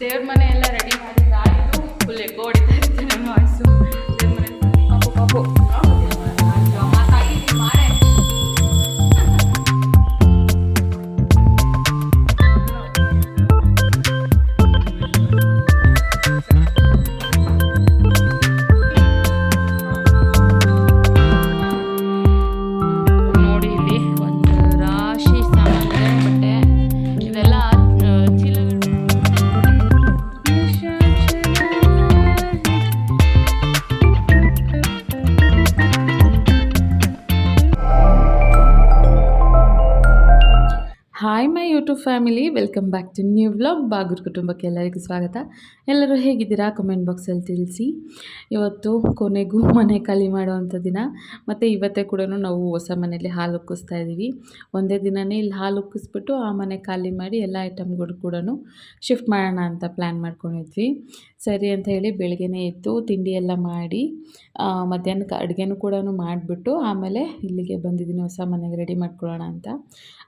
ದೇವ್ರ ಮನೆ ಎಲ್ಲ ರೆಡಿ ಮಾಡಿದ್ದಾಯಿತು ಫುಲ್ ಎಗ್ ಹೊಡಿತಾ ಇರ್ತೀನಿ ನನ್ನ ವಾಯ್ಸು ದೇವ್ರ ಮನೆ hi my YouTube family welcome back to new vlog Bagur ಕುಟುಂಬಕ್ಕೆ ಎಲ್ಲರಿಗೂ ಸ್ವಾಗತ. ಎಲ್ಲರೂ ಹೇಗಿದ್ದೀರಾ? ಕಮೆಂಟ್ ಬಾಕ್ಸಲ್ಲಿ ತಿಳಿಸಿ. ಇವತ್ತು ಕೊನೆಗೂ ಮನೆ ಖಾಲಿ ಮಾಡುವಂಥ ದಿನ. ಮತ್ತು ಇವತ್ತೇ ಕೂಡ ನಾವು ಹೊಸ ಮನೆಯಲ್ಲಿ ಹಾಲು ಉಕ್ಕಿಸ್ತಾ ಇದ್ದೀವಿ. ಒಂದೇ ದಿನವೇ ಇಲ್ಲಿ ಹಾಲು ಉಕ್ಕಿಸ್ಬಿಟ್ಟು ಆ ಮನೆ ಖಾಲಿ ಮಾಡಿ ಎಲ್ಲ ಐಟಮ್ಗಳು ಕೂಡ ಶಿಫ್ಟ್ ಮಾಡೋಣ ಅಂತ ಪ್ಲ್ಯಾನ್ ಮಾಡ್ಕೊಂಡಿದ್ವಿ. ಸರಿ ಅಂತ ಹೇಳಿ ಬೆಳಗ್ಗೆನೇ ಎದ್ದು ತಿಂಡಿ ಎಲ್ಲ ಮಾಡಿ ಮಧ್ಯಾಹ್ನಕ್ಕೆ ಅಡುಗೆನೂ ಕೂಡ ಮಾಡಿಬಿಟ್ಟು ಆಮೇಲೆ ಇಲ್ಲಿಗೆ ಬಂದಿದ್ದೀನಿ ಹೊಸ ಮನೆಗೆ ರೆಡಿ ಮಾಡ್ಕೊಳ್ಳೋಣ ಅಂತ.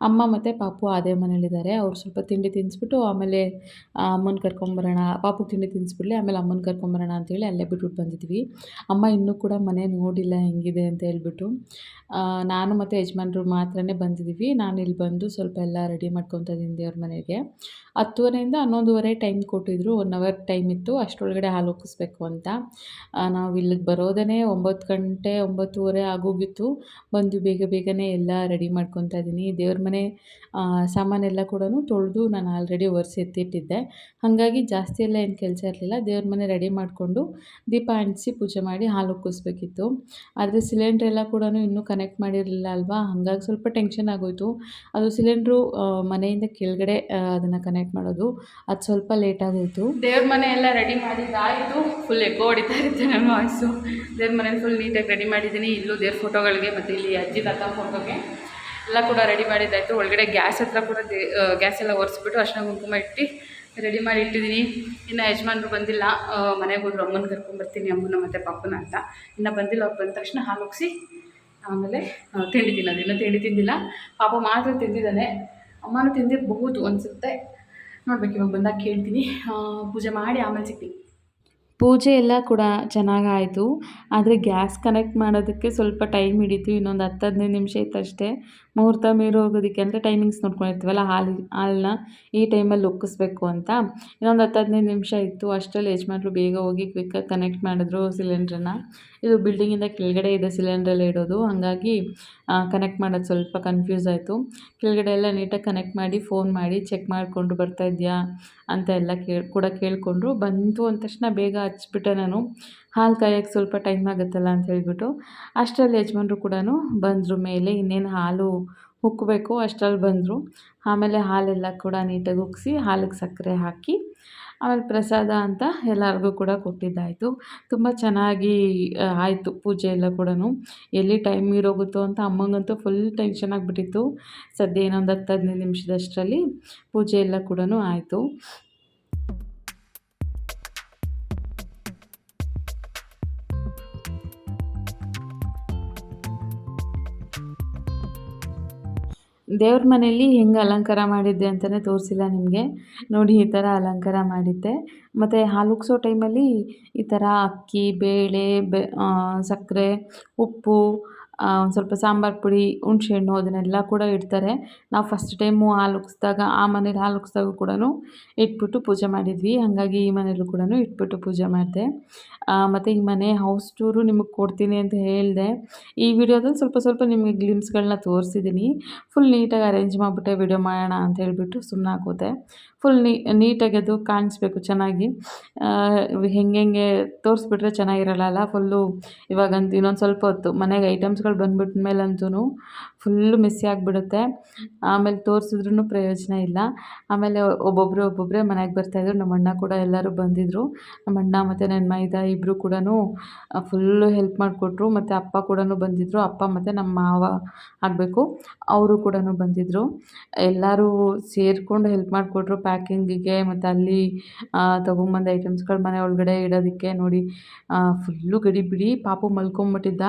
ಅಮ್ಮ ಮತ್ತು ಪಾಪು ಅದೇ ಮನೇಲಿದ್ದಾರೆ, ಅವ್ರು ಸ್ವಲ್ಪ ತಿಂಡಿ ತಿನ್ನಿಸ್ಬಿಟ್ಟು ಆಮೇಲೆ ಅಮ್ಮನ ಕರ್ಕೊಂಬರೋಣ, ಪಾಪು ತಿಂಡಿ ತಿನ್ನಿಸ್ಬಿಡ್ಲಿ ಆಮೇಲೆ ಅಮ್ಮನ ಕರ್ಕೊಂಬರೋಣ ಅಂತೇಳಿ ಅಲ್ಲೇ ಬಿಟ್ಬಿಟ್ಟು ಬಂದಿದ್ವಿ. ಅಮ್ಮ ಇನ್ನೂ ಕೂಡ ಮನೆ ನೋಡಿಲ್ಲ ಹೆಂಗಿದೆ ಅಂತ ಹೇಳ್ಬಿಟ್ಟು ನಾನು ಮತ್ತು ಯಜಮಾನ್ರು ಮಾತ್ರನೇ ಬಂದಿದ್ದೀವಿ. ನಾನು ಇಲ್ಲಿ ಬಂದು ಸ್ವಲ್ಪ ಎಲ್ಲ ರೆಡಿ ಮಾಡ್ಕೊತ ಇದ್ದೀನಿ ದೇವ್ರ ಮನೆಗೆ. ಹತ್ತುವರೆಯಿಂದ ಹನ್ನೊಂದುವರೆ ಟೈಮ್ ಕೊಟ್ಟಿದ್ರು, ಒನ್ ಅವರ್ ಟೈಮ್ ಇತ್ತು. ಅಷ್ಟರೊಳಗಡೆ ಹಾಲು ಉಕ್ಕಿಸ್ಬೇಕು ಅಂತ ನಾವು ಇಲ್ಲಿಗೆ ಬರೋದೇ ಒಂಬತ್ತು ಗಂಟೆ, ಒಂಬತ್ತುವರೆ ಆಗೋಗಿತ್ತು. ಬಂದು ಬೇಗ ಬೇಗನೆ ಎಲ್ಲ ರೆಡಿ ಮಾಡ್ಕೊತಾ ಇದ್ದೀನಿ. ದೇವ್ರ ಮನೆ ಸಾಮಾನೆಲ್ಲ ಕೂಡ ತೊಳೆದು ನಾನು ಆಲ್ರೆಡಿ ಒರೆಸಿ ಎತ್ತಿಟ್ಟಿದ್ದೆ. ಹಾಗಾಗಿ ಜಾಸ್ತಿ ಎಲ್ಲ ಏನು ಕೆಲಸ ಇರಲಿಲ್ಲ. ದೇವ್ರ ಮನೆ ರೆಡಿ ಮಾಡಿಕೊಂಡು ದೀಪ ಅಂಟಿಸಿ ಪೂಜೆ ಮಾಡಿ ಹಾಲು ಉಕ್ಕಿಸ್ಬೇಕಿತ್ತು ಆದರೆ ಸಿಲಿಂಡ್ರ್ ಎಲ್ಲ ಕೂಡ ಇನ್ನೂ ಕನೆಕ್ಟ್ ಮಾಡಿರಲಿಲ್ಲ ಅಲ್ವಾ? ಹಾಗಾಗಿ ಸ್ವಲ್ಪ ಟೆನ್ಷನ್ ಆಗೋಯಿತು. ಅದು ಸಿಲಿಂಡ್ರು ಮನೆಯಿಂದ ಕೆಳಗಡೆ ಅದನ್ನು ಕನೆಕ್ಟ್ ಮಾಡೋದು, ಅದು ಸ್ವಲ್ಪ ಲೇಟ್ ಆಗೋಯಿತು. ದೇವ್ರ ಮನೆ ಎಲ್ಲ ರೆಡಿ ಮಾಡಿದ್ದಾಯಿತು. ಫುಲ್ ಎಗ್ ಹೊಡಿತಾ ಇರುತ್ತೆ ನನ್ನ ವಾಯ್ಸು ದೇವ್ರ ಮನೇಲಿ ಫುಲ್ ನೀಟಾಗಿ ರೆಡಿ ಮಾಡಿದ್ದೀನಿ. ಇಲ್ಲೂ ದೇವ್ರ ಫೋಟೋಗಳಿಗೆ ಮತ್ತು ಇಲ್ಲಿ ಅಜ್ಜಿ ತಾತ ಫೋಟೋಗೆ ಎಲ್ಲ ಕೂಡ ರೆಡಿ ಮಾಡಿದ್ದಾಯಿತು. ಒಳಗಡೆ ಗ್ಯಾಸ್ ಹತ್ರ ಕೂಡ ಗ್ಯಾಸ್ ಎಲ್ಲ ಒರೆಸ್ಬಿಟ್ಟು ಅಷ್ಟ ಕುಂಕುಮ ಇಟ್ಟು ರೆಡಿ ಮಾಡಿ ಇಟ್ಟಿದ್ದೀನಿ. ಇನ್ನು ಯಜಮಾನ್ರು ಬಂದಿಲ್ಲ. ಮನೆಗೆ ಹೋದ್ರು. ಅಮ್ಮನ ಕರ್ಕೊಂಬರ್ತೀನಿ ಅಮ್ಮನ ಮತ್ತು ಪಾಪನ ಅಂತ. ಇನ್ನು ಬಂದಿಲ್ಲ. ಅವ್ರು ಬಂದ ತಕ್ಷಣ ಹಾಲು ಆಮೇಲೆ ತಿಂಡಿ ತಿನ್ನೋದು. ಇನ್ನೂ ತಿಂಡಿ ತಿಂದಿಲ್ಲ. ಪಾಪ ಮಾತ್ರ ತಿಂದಿದ್ದಾನೆ. ಅಮ್ಮನೂ ತಿಂದಿರಬಹುದು ಅನಿಸುತ್ತೆ. ನೋಡ್ಬೇಕು ಇವಾಗ ಬಂದಾಗ ಕೇಳ್ತೀನಿ. ಪೂಜೆ ಮಾಡಿ ಆಮೇಲೆ ಸಿಗ್ತೀನಿ. ಪೂಜೆ ಎಲ್ಲ ಕೂಡ ಚೆನ್ನಾಗಾಯಿತು. ಆದರೆ ಗ್ಯಾಸ್ ಕನೆಕ್ಟ್ ಮಾಡೋದಕ್ಕೆ ಸ್ವಲ್ಪ ಟೈಮ್ ಹಿಡಿತು, ಇನ್ನೊಂದು ಹತ್ತು ಹದಿನೈದು ನಿಮಿಷ ಇತ್ತು ಅಷ್ಟೇ. ಮುಹೂರ್ತ ಮೀರು ಹೋಗೋದಕ್ಕೆ ಅಂದರೆ ಟೈಮಿಂಗ್ಸ್ ನೋಡ್ಕೊಂಡಿರ್ತೀವಲ್ಲ, ಹಾಲು ಹಾಲನ್ನ ಈ ಟೈಮಲ್ಲಿ ಉಕ್ಕಿಸ್ಬೇಕು ಅಂತ. ಇನ್ನೊಂದು ಹತ್ತು ಹದಿನೈದು ನಿಮಿಷ ಇತ್ತು, ಅಷ್ಟರಲ್ಲಿ ಯಜಮಾನ್ರು ಬೇಗ ಹೋಗಿ ಕ್ವಿಕ್ಕಾಗಿ ಕನೆಕ್ಟ್ ಮಾಡಿದ್ರು ಸಿಲಿಂಡ್ರನ್ನ ಇದು ಬಿಲ್ಡಿಂಗಿಂದ ಕೆಳಗಡೆ ಇದೆ ಸಿಲಿಂಡ್ರಲ್ಲಿ ಇಡೋದು. ಹಾಗಾಗಿ ಕನೆಕ್ಟ್ ಮಾಡೋದು ಸ್ವಲ್ಪ ಕನ್ಫ್ಯೂಸ್ ಆಯಿತು. ಕೆಳಗಡೆ ಎಲ್ಲ ನೀಟಾಗಿ ಕನೆಕ್ಟ್ ಮಾಡಿ ಫೋನ್ ಮಾಡಿ ಚೆಕ್ ಮಾಡಿಕೊಂಡು ಬರ್ತಾ ಇದೆಯಾ ಅಂತ ಎಲ್ಲ ಕೇಳಿ, ಕೂಡ ಕೇಳಿಕೊಂಡ್ರು. ಬಂತು ಅಂದ ತಕ್ಷಣ ಬೇಗ ಹಚ್ಬಿಟ್ಟೆ ನಾನು. ಹಾಲು ಕಾಯೋಕ್ಕೆ ಸ್ವಲ್ಪ ಟೈಮ್ ಆಗುತ್ತಲ್ಲ ಅಂತ ಹೇಳಿಬಿಟ್ಟು ಅಷ್ಟರಲ್ಲಿ ಯಜಮಾನ್ರು ಕೂಡ ಬಂದರು ಮೇಲೆ ಇನ್ನೇನು ಹಾಲು ಉಕ್ಕಬೇಕು ಅಷ್ಟರಲ್ಲಿ ಬಂದರು. ಆಮೇಲೆ ಹಾಲೆಲ್ಲ ಕೂಡ ನೀಟಾಗಿ ಉಗ್ಸಿ ಹಾಲಿಗೆ ಸಕ್ಕರೆ ಹಾಕಿ ಆಮೇಲೆ ಪ್ರಸಾದ ಅಂತ ಎಲ್ಲರಿಗೂ ಕೂಡ ಕೊಟ್ಟಿದ್ದಾಯಿತು. ತುಂಬ ಚೆನ್ನಾಗಿ ಆಯಿತು ಪೂಜೆ ಎಲ್ಲ ಕೂಡ ಎಲ್ಲಿ ಟೈಮ್ ಇರೋಗುತ್ತೋ ಅಂತ ಅಮ್ಮಂಗಂತೂ ಫುಲ್ ಟೆನ್ಷನ್ ಆಗಿಬಿಟ್ಟಿತ್ತು. ಸದ್ಯ ಏನೊಂದು ಹತ್ತು ಹದಿನೈದು ನಿಮಿಷದಷ್ಟರಲ್ಲಿ ಪೂಜೆ ಎಲ್ಲ ಕೂಡ ಆಯಿತು. ದೇವ್ರ ಮನೆಯಲ್ಲಿ ಹೆಂಗೆ ಅಲಂಕಾರ ಮಾಡಿದ್ದೆ ಅಂತಲೇ ತೋರಿಸಿಲ್ಲ ನಿಮಗೆ. ನೋಡಿ, ಈ ಥರ ಅಲಂಕಾರ ಮಾಡಿದ್ದೆ. ಮತ್ತು ಹಾಲು ಉಗ್ಸೋ ಟೈಮಲ್ಲಿ ಈ ಥರ ಅಕ್ಕಿ, ಬೇಳೆ, ಬೆ ಸಕ್ಕರೆ, ಉಪ್ಪು ಒಂದು ಸ್ವಲ್ಪ ಸಾಂಬಾರು ಪುಡಿ ಹುಣ್ಸೆಹಣ್ಣು ಅದನ್ನೆಲ್ಲ ಕೂಡ ಇಡ್ತಾರೆ. ನಾವು ಫಸ್ಟ್ ಟೈಮು ಹಾಲು ಉಗ್ಸ್ದಾಗ ಆ ಮನೇಲಿ ಹಾಲು ಉಗ್ಸ್ದಾಗ ಕೂಡ ಇಟ್ಬಿಟ್ಟು ಪೂಜೆ ಮಾಡಿದ್ವಿ. ಹಾಗಾಗಿ ಈ ಮನೇಲೂ ಕೂಡ ಇಟ್ಬಿಟ್ಟು ಪೂಜೆ ಮಾಡಿದೆ. ಮತ್ತು ಈ ಮನೆ ಹೌಸ್ ಟೂರು ನಿಮಗೆ ಕೊಡ್ತೀನಿ ಅಂತ ಹೇಳಿದೆ. ಈ ವಿಡಿಯೋದಲ್ಲಿ ಸ್ವಲ್ಪ ಸ್ವಲ್ಪ ನಿಮಗೆ ಗ್ಲಿಮ್ಸ್ಗಳನ್ನ ತೋರಿಸಿದ್ದೀನಿ ಫುಲ್ ನೀಟಾಗಿ ಅರೇಂಜ್ ಮಾಡಿಬಿಟ್ಟೆ ವಿಡಿಯೋ ಮಾಡೋಣ ಅಂತ ಹೇಳಿಬಿಟ್ಟು ಸುಮ್ಮನೆ ಹಾಕೋದೆ ಫುಲ್ ನೀಟಾಗಿ ಅದು ಕಾಣಿಸ್ಬೇಕು ಚೆನ್ನಾಗಿ. ಹೆಂಗೆ ಹೆಂಗೆ ತೋರಿಸ್ಬಿಟ್ರೆ ಚೆನ್ನಾಗಿರಲ್ಲ ಫುಲ್ಲು ಇವಾಗಂತೂ ಇನ್ನೊಂದು ಸ್ವಲ್ಪ ಹೊತ್ತು ಮನೆಗೆ ಐಟಮ್ಸ್ಗಳು ಬಂದ್ಬಿಟ್ಟ ಮೇಲಂತೂ ಫುಲ್ಲು ಮಿಸ್ ಆಗಿಬಿಡುತ್ತೆ. ಆಮೇಲೆ ತೋರಿಸಿದ್ರೂ ಪ್ರಯೋಜನ ಇಲ್ಲ. ಆಮೇಲೆ ಒಬ್ಬೊಬ್ಬರು ಒಬ್ಬೊಬ್ಬರೇ ಮನೆಗೆ ಬರ್ತಾಯಿದ್ರು ನಮ್ಮ ಅಣ್ಣ ಕೂಡ ಎಲ್ಲರೂ ಬಂದಿದ್ದರು ನಮ್ಮ ಅಣ್ಣ ಮತ್ತು ನನ್ನ ಮೈದ ಇಬ್ಬರು ಕೂಡ ಫುಲ್ಲು ಹೆಲ್ಪ್ ಮಾಡಿಕೊಟ್ರು. ಮತ್ತು ಅಪ್ಪ ಕೂಡ ಬಂದಿದ್ದರು ಅಪ್ಪ ಮತ್ತು ನಮ್ಮ ಮಾವ ಆಗಬೇಕು. ಅವರು ಕೂಡ ಬಂದಿದ್ದರು ಎಲ್ಲರೂ ಸೇರಿಕೊಂಡು ಹೆಲ್ಪ್ ಮಾಡಿಕೊಟ್ರು. ಪ್ಯಾಕಿಂಗಿಗೆ ಮತ್ತು ಅಲ್ಲಿ ತೊಗೊಂಬಂದ ಐಟಮ್ಸ್ಗಳು ಮನೆ ಒಳಗಡೆ ಇಡೋದಕ್ಕೆ ನೋಡಿ ಫುಲ್ಲು ಗಡಿಬಿಡಿ. ಪಾಪು ಮಲ್ಕೊಂಬಿಟ್ಟಿದ್ದ.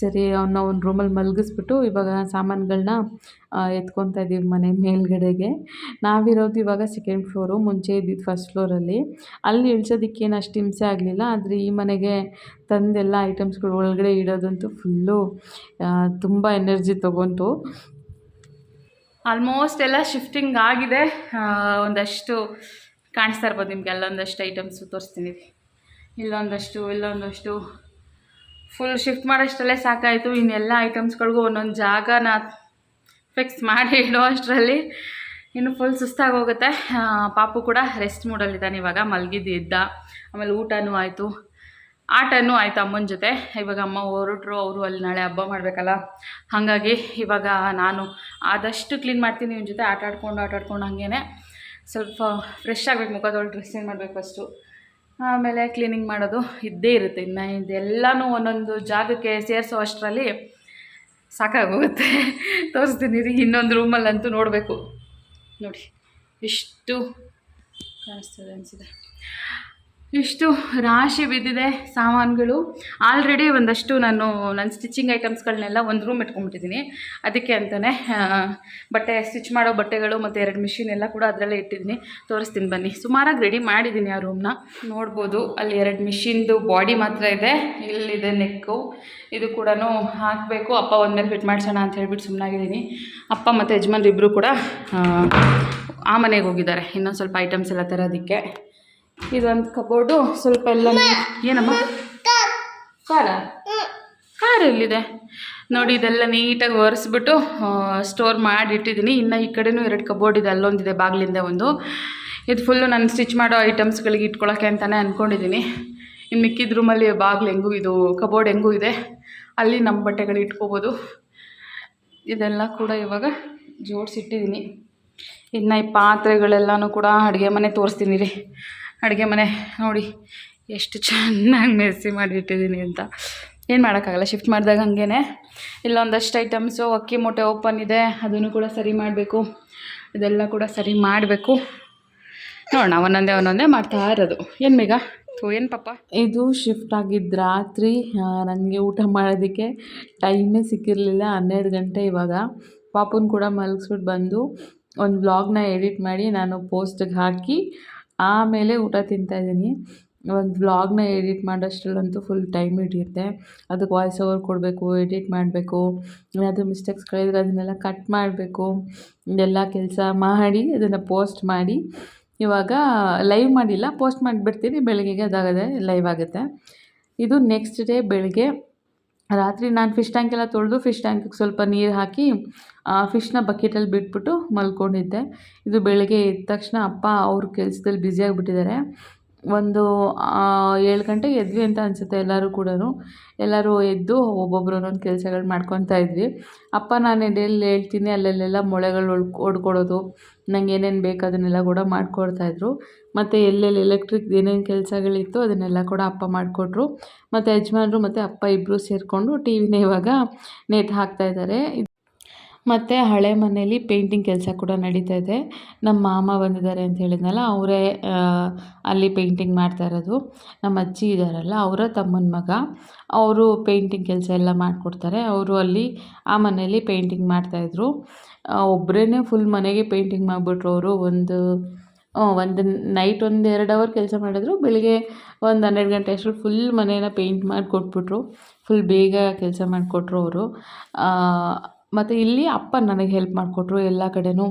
ಸರಿ ಅವನ್ನ ಒಂದು ರೂಮಲ್ಲಿ ಮಲಗಿಸ್ಬಿಟ್ಟು ಇವಾಗ ಸಾಮಾನುಗಳನ್ನ ಎತ್ಕೊತಾ ಇದ್ದೀವಿ ಮನೆ ಮೇಲ್ಗಡೆಗೆ. ನಾವಿರೋದು ಇವಾಗ ಸೆಕೆಂಡ್ ಫ್ಲೋರು ಮುಂಚೆ ಇದ್ದಿದ್ದು ಫಸ್ಟ್ ಫ್ಲೋರಲ್ಲಿ ಅಲ್ಲಿ. ಇಳ್ಸೋದಕ್ಕೇನು ಅಷ್ಟು ಹಿಂಸೆ ಆಗಲಿಲ್ಲ, ಆದರೆ ಈ ಮನೆಗೆ ತಂದೆಲ್ಲ ಐಟಮ್ಸ್ಗಳು ಒಳಗಡೆ ಇಡೋದಂತೂ ಫುಲ್ಲು ತುಂಬ ಎನರ್ಜಿ ತೊಗೊಂತು. ಆಲ್ಮೋಸ್ಟ್ ಎಲ್ಲ ಶಿಫ್ಟಿಂಗ್ ಆಗಿದೆ. ಒಂದಷ್ಟು ಕಾಣಿಸ್ತಾ ಇರ್ಬೋದು ನಿಮಗೆ ಅಲ್ಲೊಂದಷ್ಟು ಐಟಮ್ಸು ತೋರಿಸ್ತೀನಿ. ಇಲ್ಲೊಂದಷ್ಟು ಇಲ್ಲೊಂದಷ್ಟು ಫುಲ್ ಶಿಫ್ಟ್ ಮಾಡೋಷ್ಟರಲ್ಲೇ ಸಾಕಾಯಿತು. ಇನ್ನೆಲ್ಲ ಐಟಮ್ಸ್ಗಳಿಗೂ ಒಂದೊಂದು ಜಾಗನ ಫಿಕ್ಸ್ ಮಾಡಿ ಇಡೋ ಅಷ್ಟರಲ್ಲಿ ಇನ್ನು ಫುಲ್ ಸುಸ್ತಾಗಿ ಹೋಗುತ್ತೆ ಪಾಪು ಕೂಡ ರೆಸ್ಟ್ ಮೂಡಲ್ಲಿದ್ದಾನೆ ಇವಾಗ ಮಲಗಿದ್ದು ಇದ್ದ. ಆಮೇಲೆ ಊಟನೂ ಆಯಿತು. ಆಟನೂ ಆಯಿತು ಅಮ್ಮನ ಜೊತೆ. ಇವಾಗ ಅಮ್ಮ ಹೊರಟರು. ಅವರು ಅಲ್ಲಿ ನಾಳೆ ಹಬ್ಬ ಮಾಡಬೇಕಲ್ಲ. ಹಾಗಾಗಿ ಇವಾಗ ನಾನು ಆದಷ್ಟು ಕ್ಲೀನ್ ಮಾಡ್ತೀನಿ. ಇವನ ಜೊತೆ ಆಟ ಆಡ್ಕೊಂಡು, ಆಟ ಹಾಗೇ ಸ್ವಲ್ಪ ಫ್ರೆಶ್ ಆಗಬೇಕು. ಮುಖ ಡ್ರೆಸ್ ಏನು ಮಾಡಬೇಕು ಫಸ್ಟು ಆಮೇಲೆ ಕ್ಲೀನಿಂಗ್ ಮಾಡೋದು ಇದ್ದೇ ಇರುತ್ತೆ ಇನ್ನು ಇದೆಲ್ಲನೂ ಒಂದೊಂದು ಜಾಗಕ್ಕೆ ಸೇರಿಸೋ ಅಷ್ಟರಲ್ಲಿ ಸಾಕಾಗೋಗುತ್ತೆ. ತೋರಿಸ್ತೀನಿ ರೀ ಇನ್ನೊಂದು ರೂಮಲ್ಲಂತೂ ನೋಡಬೇಕು. ನೋಡಿ, ಎಷ್ಟು ಕಾಣಿಸ್ತದೆ ಅನಿಸಿದೆ. ಇಷ್ಟು ರಾಶಿ ಬಿದ್ದಿದೆ ಸಾಮಾನುಗಳು. ಆಲ್ರೆಡಿ ಒಂದಷ್ಟು ನಾನು ನನ್ನ ಸ್ಟಿಚಿಂಗ್ ಐಟಮ್ಸ್ಗಳನ್ನೆಲ್ಲ ಒಂದು ರೂಮ್ ಇಟ್ಕೊಂಡ್ಬಿಟ್ಟಿದ್ದೀನಿ. ಅದಕ್ಕೆ ಅಂತಲೇ ಬಟ್ಟೆ ಸ್ಟಿಚ್ ಮಾಡೋ ಬಟ್ಟೆಗಳು ಮತ್ತು ಎರಡು ಮಿಷಿನ್ ಎಲ್ಲ ಕೂಡ ಅದರಲ್ಲೇ ಇಟ್ಟಿದ್ದೀನಿ. ತೋರಿಸ್ತೀನಿ ಬನ್ನಿ. ಸುಮಾರಾಗಿ ರೆಡಿ ಮಾಡಿದ್ದೀನಿ ಆ ರೂಮ್ನ ನೋಡ್ಬೋದು, ಅಲ್ಲಿ ಎರಡು ಮಿಷಿನ್ದು ಬಾಡಿ ಮಾತ್ರ ಇದೆ. ಇಲ್ಲಿದೆ ನೆಕ್ಕು. ಇದು ಕೂಡ ಹಾಕಬೇಕು. ಅಪ್ಪ ಒಂದ್ಮೇಲೆ ಫಿಟ್ ಮಾಡಿಸೋಣ ಅಂತ ಹೇಳ್ಬಿಟ್ಟು ಸುಮ್ಮನಾಗಿದ್ದೀನಿ ಅಪ್ಪ ಮತ್ತು ಯಜಮಾನ್ರು ಇಬ್ಬರು ಕೂಡ, ಆ ಮನೆಗೆ ಹೋಗಿದ್ದಾರೆ. ಇನ್ನೊಂದು ಸ್ವಲ್ಪ ಐಟಮ್ಸ್ ಎಲ್ಲ ತರೋದಕ್ಕೆ. ಇದೊಂದು ಕಬೋರ್ಡು, ಸ್ವಲ್ಪ ಎಲ್ಲ ಏನಮ್ಮ? ಕಾರ ಕಾರ್ ಎಲ್ಲಿದೆ? ನೋಡಿ, ಇದೆಲ್ಲ ನೀಟಾಗಿ ಒರೆಸ್ಬಿಟ್ಟು ಸ್ಟೋರ್ ಮಾಡಿ ಇಟ್ಟಿದ್ದೀನಿ ಇನ್ನು ಈ ಕಡೆನೂ ಎರಡು ಕಬೋರ್ಡ್ ಇದೆ, ಅಲ್ಲೊಂದಿದೆ, ಬಾಗಿಲಿಂದ ಒಂದು. ಇದು ಫುಲ್ಲು ನಾನು ಸ್ಟಿಚ್ ಮಾಡೋ ಐಟಮ್ಸ್ಗಳಿಗೆ ಇಟ್ಕೊಳ್ಳೋಕ್ಕೆ ಅಂತಲೇ ಅಂದ್ಕೊಂಡಿದ್ದೀನಿ ಇನ್ನು ಮಿಕ್ಕಿದ ರೂಮಲ್ಲಿ ಬಾಗಿಲು ಹೆಂಗೂ ಇದು, ಕಬೋರ್ಡ್ ಹೆಂಗೂ ಇದೆ, ಅಲ್ಲಿ ನಮ್ಮ ಬಟ್ಟೆಗಳು ಇಟ್ಕೋಬೋದು. ಇದೆಲ್ಲ ಕೂಡ ಇವಾಗ ಜೋಡಿಸಿಟ್ಟಿದ್ದೀನಿ. ಇನ್ನು ಈ ಪಾತ್ರೆಗಳೆಲ್ಲನೂ ಕೂಡ ಅಡುಗೆ ಮನೆ ತೋರಿಸ್ತೀನಿ ರೀ. ಅಡುಗೆ ಮನೆ. ನೋಡಿ, ಎಷ್ಟು ಚೆನ್ನಾಗಿ ಮೆಸ್ಸಿ ಮಾಡಿಟ್ಟಿದ್ದೀನಿ ಅಂತ. ಏನು ಮಾಡೋಕ್ಕಾಗಲ್ಲ ಶಿಫ್ಟ್ ಮಾಡಿದಾಗ ಹಂಗೇ ಇಲ್ಲೊಂದಷ್ಟು ಐಟಮ್ಸು ಅಕ್ಕಿ ಮೂಟೆ ಓಪನ್ ಇದೆ, ಅದನ್ನು ಕೂಡ ಸರಿ ಮಾಡಬೇಕು. ಇದೆಲ್ಲ ಕೂಡ ಸರಿ ಮಾಡಬೇಕು. ನೋಡೋಣ, ಒಂದೊಂದೇ ಒಂದೊಂದೇ ಮಾಡ್ತಾ ಇರೋದು. ಏನು ಬೇಗ ತೋ ಏನು ಪಾಪ? ಇದು ಶಿಫ್ಟ್ ಆಗಿದ್ದು ರಾತ್ರಿ ನನಗೆ ಊಟ ಮಾಡೋದಕ್ಕೆ ಟೈಮೇ ಸಿಕ್ಕಿರಲಿಲ್ಲ, ಹನ್ನೆರಡು ಗಂಟೆ ಇವಾಗ. ಪಾಪುನ ಕೂಡ ಮಲಗಿಸ್ಬಿಟ್ಟು ಬಂದು, ಒಂದು ಬ್ಲಾಗ್ನ ಎಡಿಟ್ ಮಾಡಿ ನಾನು ಪೋಸ್ಟಿಗೆ ಹಾಕಿ ಆಮೇಲೆ ಊಟ ತಿಂತಾ ಇದ್ದೀನಿ. ಒಂದು ವ್ಲಾಗ್ನ ಎಡಿಟ್ ಮಾಡೋಷ್ಟರಲ್ಲಂತೂ ಫುಲ್ ಟೈಮ್ ಹಿಡಿಯುತ್ತೆ. ಅದಕ್ಕೆ ವಾಯ್ಸ್ ಓವರ್ ಕೊಡಬೇಕು ಎಡಿಟ್ ಮಾಡಬೇಕು, ಏನಾದರೂ ಮಿಸ್ಟೇಕ್ಸ್ಗಳಿದ್ರೆ ಅದನ್ನೆಲ್ಲ ಕಟ್ ಮಾಡಬೇಕು. ಎಲ್ಲ ಕೆಲಸ ಮಾಡಿ, ಅದನ್ನು ಪೋಸ್ಟ್ ಮಾಡಿ. ಇವಾಗ ಲೈವ್ ಮಾಡಿಲ್ಲ ಪೋಸ್ಟ್ ಮಾಡಿಬಿಡ್ತೀನಿ. ಬೆಳಗ್ಗೆಗೆ ಅದಾಗದೆ ಲೈವ್ ಆಗುತ್ತೆ. ಇದು ನೆಕ್ಸ್ಟ್ ಡೇ ಬೆಳಗ್ಗೆ ರಾತ್ರಿ ನಾನು ಫಿಶ್ ಟ್ಯಾಂಕ್ ಎಲ್ಲ ತೊಳೆದು ಫಿಶ್ ಟ್ಯಾಂಕಿಗೆ ಸ್ವಲ್ಪ ನೀರು ಹಾಕಿ ಫಿಶ್ನ ಬಕೆಟಲ್ಲಿ ಬಿಟ್ಬಿಟ್ಟು ಮಲ್ಕೊಂಡಿದ್ದೆ. ಇದು ಬೆಳಗ್ಗೆ ಎದ್ದ ತಕ್ಷಣ ಅಪ್ಪ ಅವ್ರ ಕೆಲಸದಲ್ಲಿ ಬ್ಯುಸಿಯಾಗಿಬಿಟ್ಟಿದ್ದಾರೆ ಒಂದು ಏಳು ಗಂಟೆಗೆ ಎದ್ವಿ ಅಂತ ಅನಿಸುತ್ತೆ ಎಲ್ಲರೂ ಕೂಡ ಎಲ್ಲರೂ ಎದ್ದು ಒಬ್ಬೊಬ್ಬರು ಒಂದೊಂದು ಕೆಲಸಗಳು ಮಾಡ್ಕೊತಾ ಇದ್ವಿ. ಅಪ್ಪ, ನಾನು ಎಲ್ಲಿ ಹೇಳ್ತೀನಿ, ಅಲ್ಲಲ್ಲೆಲ್ಲ ಮೊಳೆಗಳು ಹೊಡ್ಕ್ ಹೊಡ್ಕೊಡೋದು ನಂಗೆ ಏನೇನು ಬೇಕು ಅದನ್ನೆಲ್ಲ ಕೂಡ ಮಾಡಿಕೊಡ್ತಾಯಿದ್ರು ಮತ್ತು ಎಲ್ಲೆಲ್ಲಿ ಎಲೆಕ್ಟ್ರಿಕ್ ಏನೇನು ಕೆಲಸಗಳಿತ್ತು ಅದನ್ನೆಲ್ಲ ಕೂಡ ಅಪ್ಪ ಮಾಡಿಕೊಟ್ರು. ಮತ್ತು ಯಜಮಾನ್ರು ಮತ್ತು ಅಪ್ಪ ಇಬ್ಬರೂ ಸೇರಿಕೊಂಡು ಟಿ ವಿನ ಇವಾಗ ನೇತು ಹಾಕ್ತಾಯಿದ್ದಾರೆ ಮತ್ತು ಹಳೆ ಮನೇಲಿ ಪೇಂಟಿಂಗ್ ಕೆಲಸ ಕೂಡ ನಡೀತಾ ಇದೆ. ನಮ್ಮ ಮಾಮ ಬಂದಿದ್ದಾರೆ ಅಂತ ಹೇಳಿದ್ನಲ್ಲ, ಅವರೇ ಅಲ್ಲಿ ಪೇಂಟಿಂಗ್ ಮಾಡ್ತಾ ಇರೋದು. ನಮ್ಮ ಅಜ್ಜಿ ಇದ್ದಾರಲ್ಲ ಅವರ ತಮ್ಮನ ಮಗ, ಅವರು ಪೇಂಟಿಂಗ್ ಕೆಲಸ ಎಲ್ಲ ಮಾಡಿಕೊಡ್ತಾರೆ. ಅವರು ಅಲ್ಲಿ ಆ ಮನೆಯಲ್ಲಿ ಪೇಂಟಿಂಗ್ ಮಾಡ್ತಾಯಿದ್ರು ಒಬ್ಬರೇ ಫುಲ್ ಮನೆಗೆ ಪೇಂಟಿಂಗ್ ಮಾಡಿಬಿಟ್ರು ಅವರು. ಒಂದು ಒಂದು ನೈಟ್ ಒಂದು ಎರಡು ಅವರ್ ಕೆಲಸ ಮಾಡಿದ್ರು. ಬೆಳಿಗ್ಗೆ ಒಂದು ಹನ್ನೆರಡು ಗಂಟೆ ಅಷ್ಟು ಫುಲ್ ಮನೇನ ಪೇಂಟ್ ಮಾಡಿ ಕೊಟ್ಬಿಟ್ರು ಫುಲ್ ಬೇಗ ಕೆಲಸ ಮಾಡಿಕೊಟ್ರು ಅವರು. ಮತ್ತು ಇಲ್ಲಿ ಅಪ್ಪ ನನಗೆ ಹೆಲ್ಪ್ ಮಾಡಿಕೊಟ್ರು ಎಲ್ಲ ಕಡೆಯೂ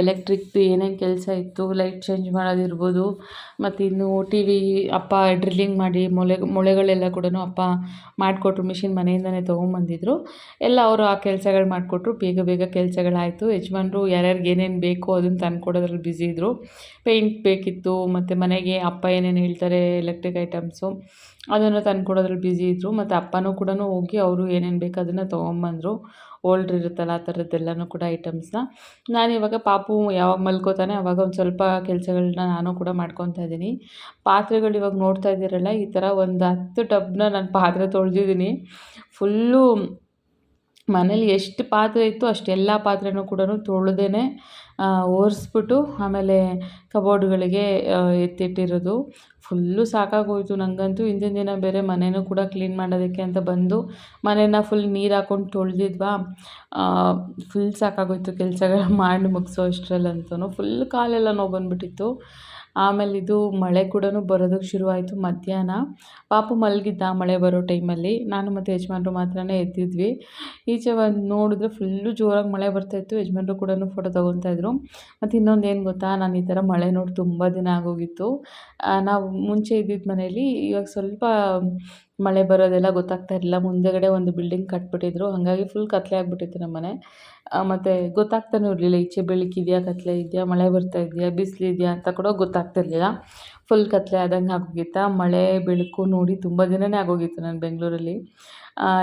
ಎಲೆಕ್ಟ್ರಿಕ್ದು ಏನೇನು ಕೆಲಸ ಇತ್ತು ಲೈಟ್ ಚೇಂಜ್ ಮಾಡೋದಿರ್ಬೋದು. ಮತ್ತು ಇನ್ನು ಟಿ ವಿ ಅಪ್ಪ ಡ್ರಿಲ್ಲಿಂಗ್ ಮಾಡಿ ಮೊಳೆ, ಮೊಳೆಗಳೆಲ್ಲ ಕೂಡ ಅಪ್ಪ ಮಾಡಿಕೊಟ್ರು ಮಿಷಿನ್ ಮನೆಯಿಂದಲೇ ತೊಗೊಂಬಂದಿದ್ರು. ಎಲ್ಲ ಅವರು ಆ ಕೆಲಸಗಳು ಮಾಡಿಕೊಟ್ರು, ಬೇಗ ಬೇಗ ಕೆಲಸಗಳಾಯಿತು. ಯಜಮಾನ್ರು ಯಾರ್ಯಾರಿಗೆ ಏನೇನು ಬೇಕೋ ಅದನ್ನು ತಂದ್ಕೊಡೋದ್ರಲ್ಲಿ ಬ್ಯುಸಿ ಇದ್ದರು ಪೇಂಟ್ ಬೇಕಿತ್ತು, ಮತ್ತು ಮನೆಗೆ ಅಪ್ಪ ಏನೇನು ಹೇಳ್ತಾರೆ ಎಲೆಕ್ಟ್ರಿಕ್ ಐಟಮ್ಸು ಅದನ್ನು ತಂದ್ಕೊಡೋದ್ರಲ್ಲಿ ಬ್ಯುಸಿ ಇದ್ದರು ಮತ್ತು ಅಪ್ಪನೂ ಕೂಡ ಹೋಗಿ ಅವರು ಏನೇನು ಬೇಕು ಅದನ್ನು ತೊಗೊಂಬಂದರು. ಓಲ್ಡ್ರ್ ಇರುತ್ತಲ್ಲ ಆ ಥರದ್ದೆಲ್ಲನೂ ಕೂಡ ಐಟಮ್ಸ್ನ ಇವಾಗ ಪಾಪು ಯಾವಾಗ ಮಲ್ಕೋತಾನೆ ಅವಾಗ ಒಂದು ಸ್ವಲ್ಪ ಕೆಲಸಗಳನ್ನ ನಾನು ಕೂಡ ಮಾಡ್ಕೊತಾ ಇದ್ದೀನಿ. ಪಾತ್ರೆಗಳು ಇವಾಗ ನೋಡ್ತಾ ಇದ್ದೀರಲ್ಲ, ಈ ಥರ ಒಂದು ಹತ್ತು ಟಬ್ನ ನಾನು ಪಾತ್ರೆ ತೊಳೆದಿದ್ದೀನಿ. ಫುಲ್ಲು ಮನೇಲಿ ಎಷ್ಟು ಪಾತ್ರೆ ಇತ್ತು ಅಷ್ಟೆಲ್ಲ ಪಾತ್ರೆನೂ ಕೂಡ ತೊಳ್ದೇ ಒರೆಸ್ಬಿಟ್ಟು ಆಮೇಲೆ ಕಬೋರ್ಡ್ಗಳಿಗೆ ಎತ್ತಿಟ್ಟಿರೋದು. ಫುಲ್ಲು ಸಾಕಾಗೋಯಿತು ನನಗಂತೂ ಹಿಂದಿನ ದಿನ ಬೇರೆ ಮನೆಯೂ ಕೂಡ ಕ್ಲೀನ್ ಮಾಡೋದಕ್ಕೆ ಅಂತ ಬಂದು ಮನೇನ ಫುಲ್ ನೀರು ಹಾಕ್ಕೊಂಡು ತೊಳೆದಿದ್ವಾ? ಫುಲ್ ಸಾಕಾಗೋಯಿತು ಕೆಲಸಗಳು ಮಾಡಿ ಮುಗಿಸೋ ಅಷ್ಟರಲ್ಲಂತೂ. ಫುಲ್ ಕಾಲೆಲ್ಲ ನೋವು ಬಂದುಬಿಟ್ಟಿತ್ತು. ಆಮೇಲೆ ಇದು ಮಳೆ ಕೂಡ ಬರೋದಕ್ಕೆ ಶುರುವಾಯಿತು ಮಧ್ಯಾಹ್ನ. ಪಾಪು ಮಲಗಿದ್ದ ಮಳೆ ಬರೋ ಟೈಮಲ್ಲಿ. ನಾನು ಮತ್ತು ಯಜಮಾನ್ರು ಮಾತ್ರನೇ ಎದ್ದಿದ್ವಿ. ಈಚೆ ಒಂದು ನೋಡಿದ್ರೆ ಫುಲ್ಲು ಜೋರಾಗಿ ಮಳೆ ಬರ್ತಾಯಿತ್ತು ಯಜಮಾನ್ರು ಕೂಡ ಫೋಟೋ ತೊಗೊತಾಯಿದ್ರು ಮತ್ತು ಇನ್ನೊಂದು ಏನು ಗೊತ್ತಾ? ನಾನು ಈ ಥರ ಮಳೆ ನೋಡಿ ತುಂಬ ದಿನ ಆಗೋಗಿತ್ತು. ನಾವು ಮುಂಚೆ ಇದ್ದಿದ್ದ ಮನೇಲಿ ಇವಾಗ ಸ್ವಲ್ಪ ಮಳೆ ಬರೋದೆಲ್ಲ ಗೊತ್ತಾಗ್ತಾ ಇರಲಿಲ್ಲ. ಮುಂದೆಗಡೆ ಒಂದು ಬಿಲ್ಡಿಂಗ್ ಕಟ್ಬಿಟ್ಟಿದ್ರು. ಹಾಗಾಗಿ ಫುಲ್ ಕತ್ತಲೆ ಆಗಿಬಿಟ್ಟಿತ್ತು ನಮ್ಮ ಮನೆ. ಮತ್ತು ಗೊತ್ತಾಗ್ತಾನೂ ಇರಲಿಲ್ಲ. ಈಚೆ ಬೆಳಕಿದೆಯಾ ಕತ್ತಲೆ ಇದೆಯಾ, ಮಳೆ ಬರ್ತಾ ಇದೆಯಾ ಬಿಸಿಲಿದೆಯಾ ಅಂತ ಕೂಡ ಗೊತ್ತಾಗ್ತಿರ್ಲಿಲ್ಲ ಫುಲ್ ಕತ್ತಲೆ ಆದಂಗೆ ಆಗೋಗಿತ್ತು. ಮಳೆ, ಬೆಳಕು ನೋಡಿ ತುಂಬ ದಿನವೇ ಆಗೋಗಿತ್ತು ನಾನು ಬೆಂಗಳೂರಲ್ಲಿ.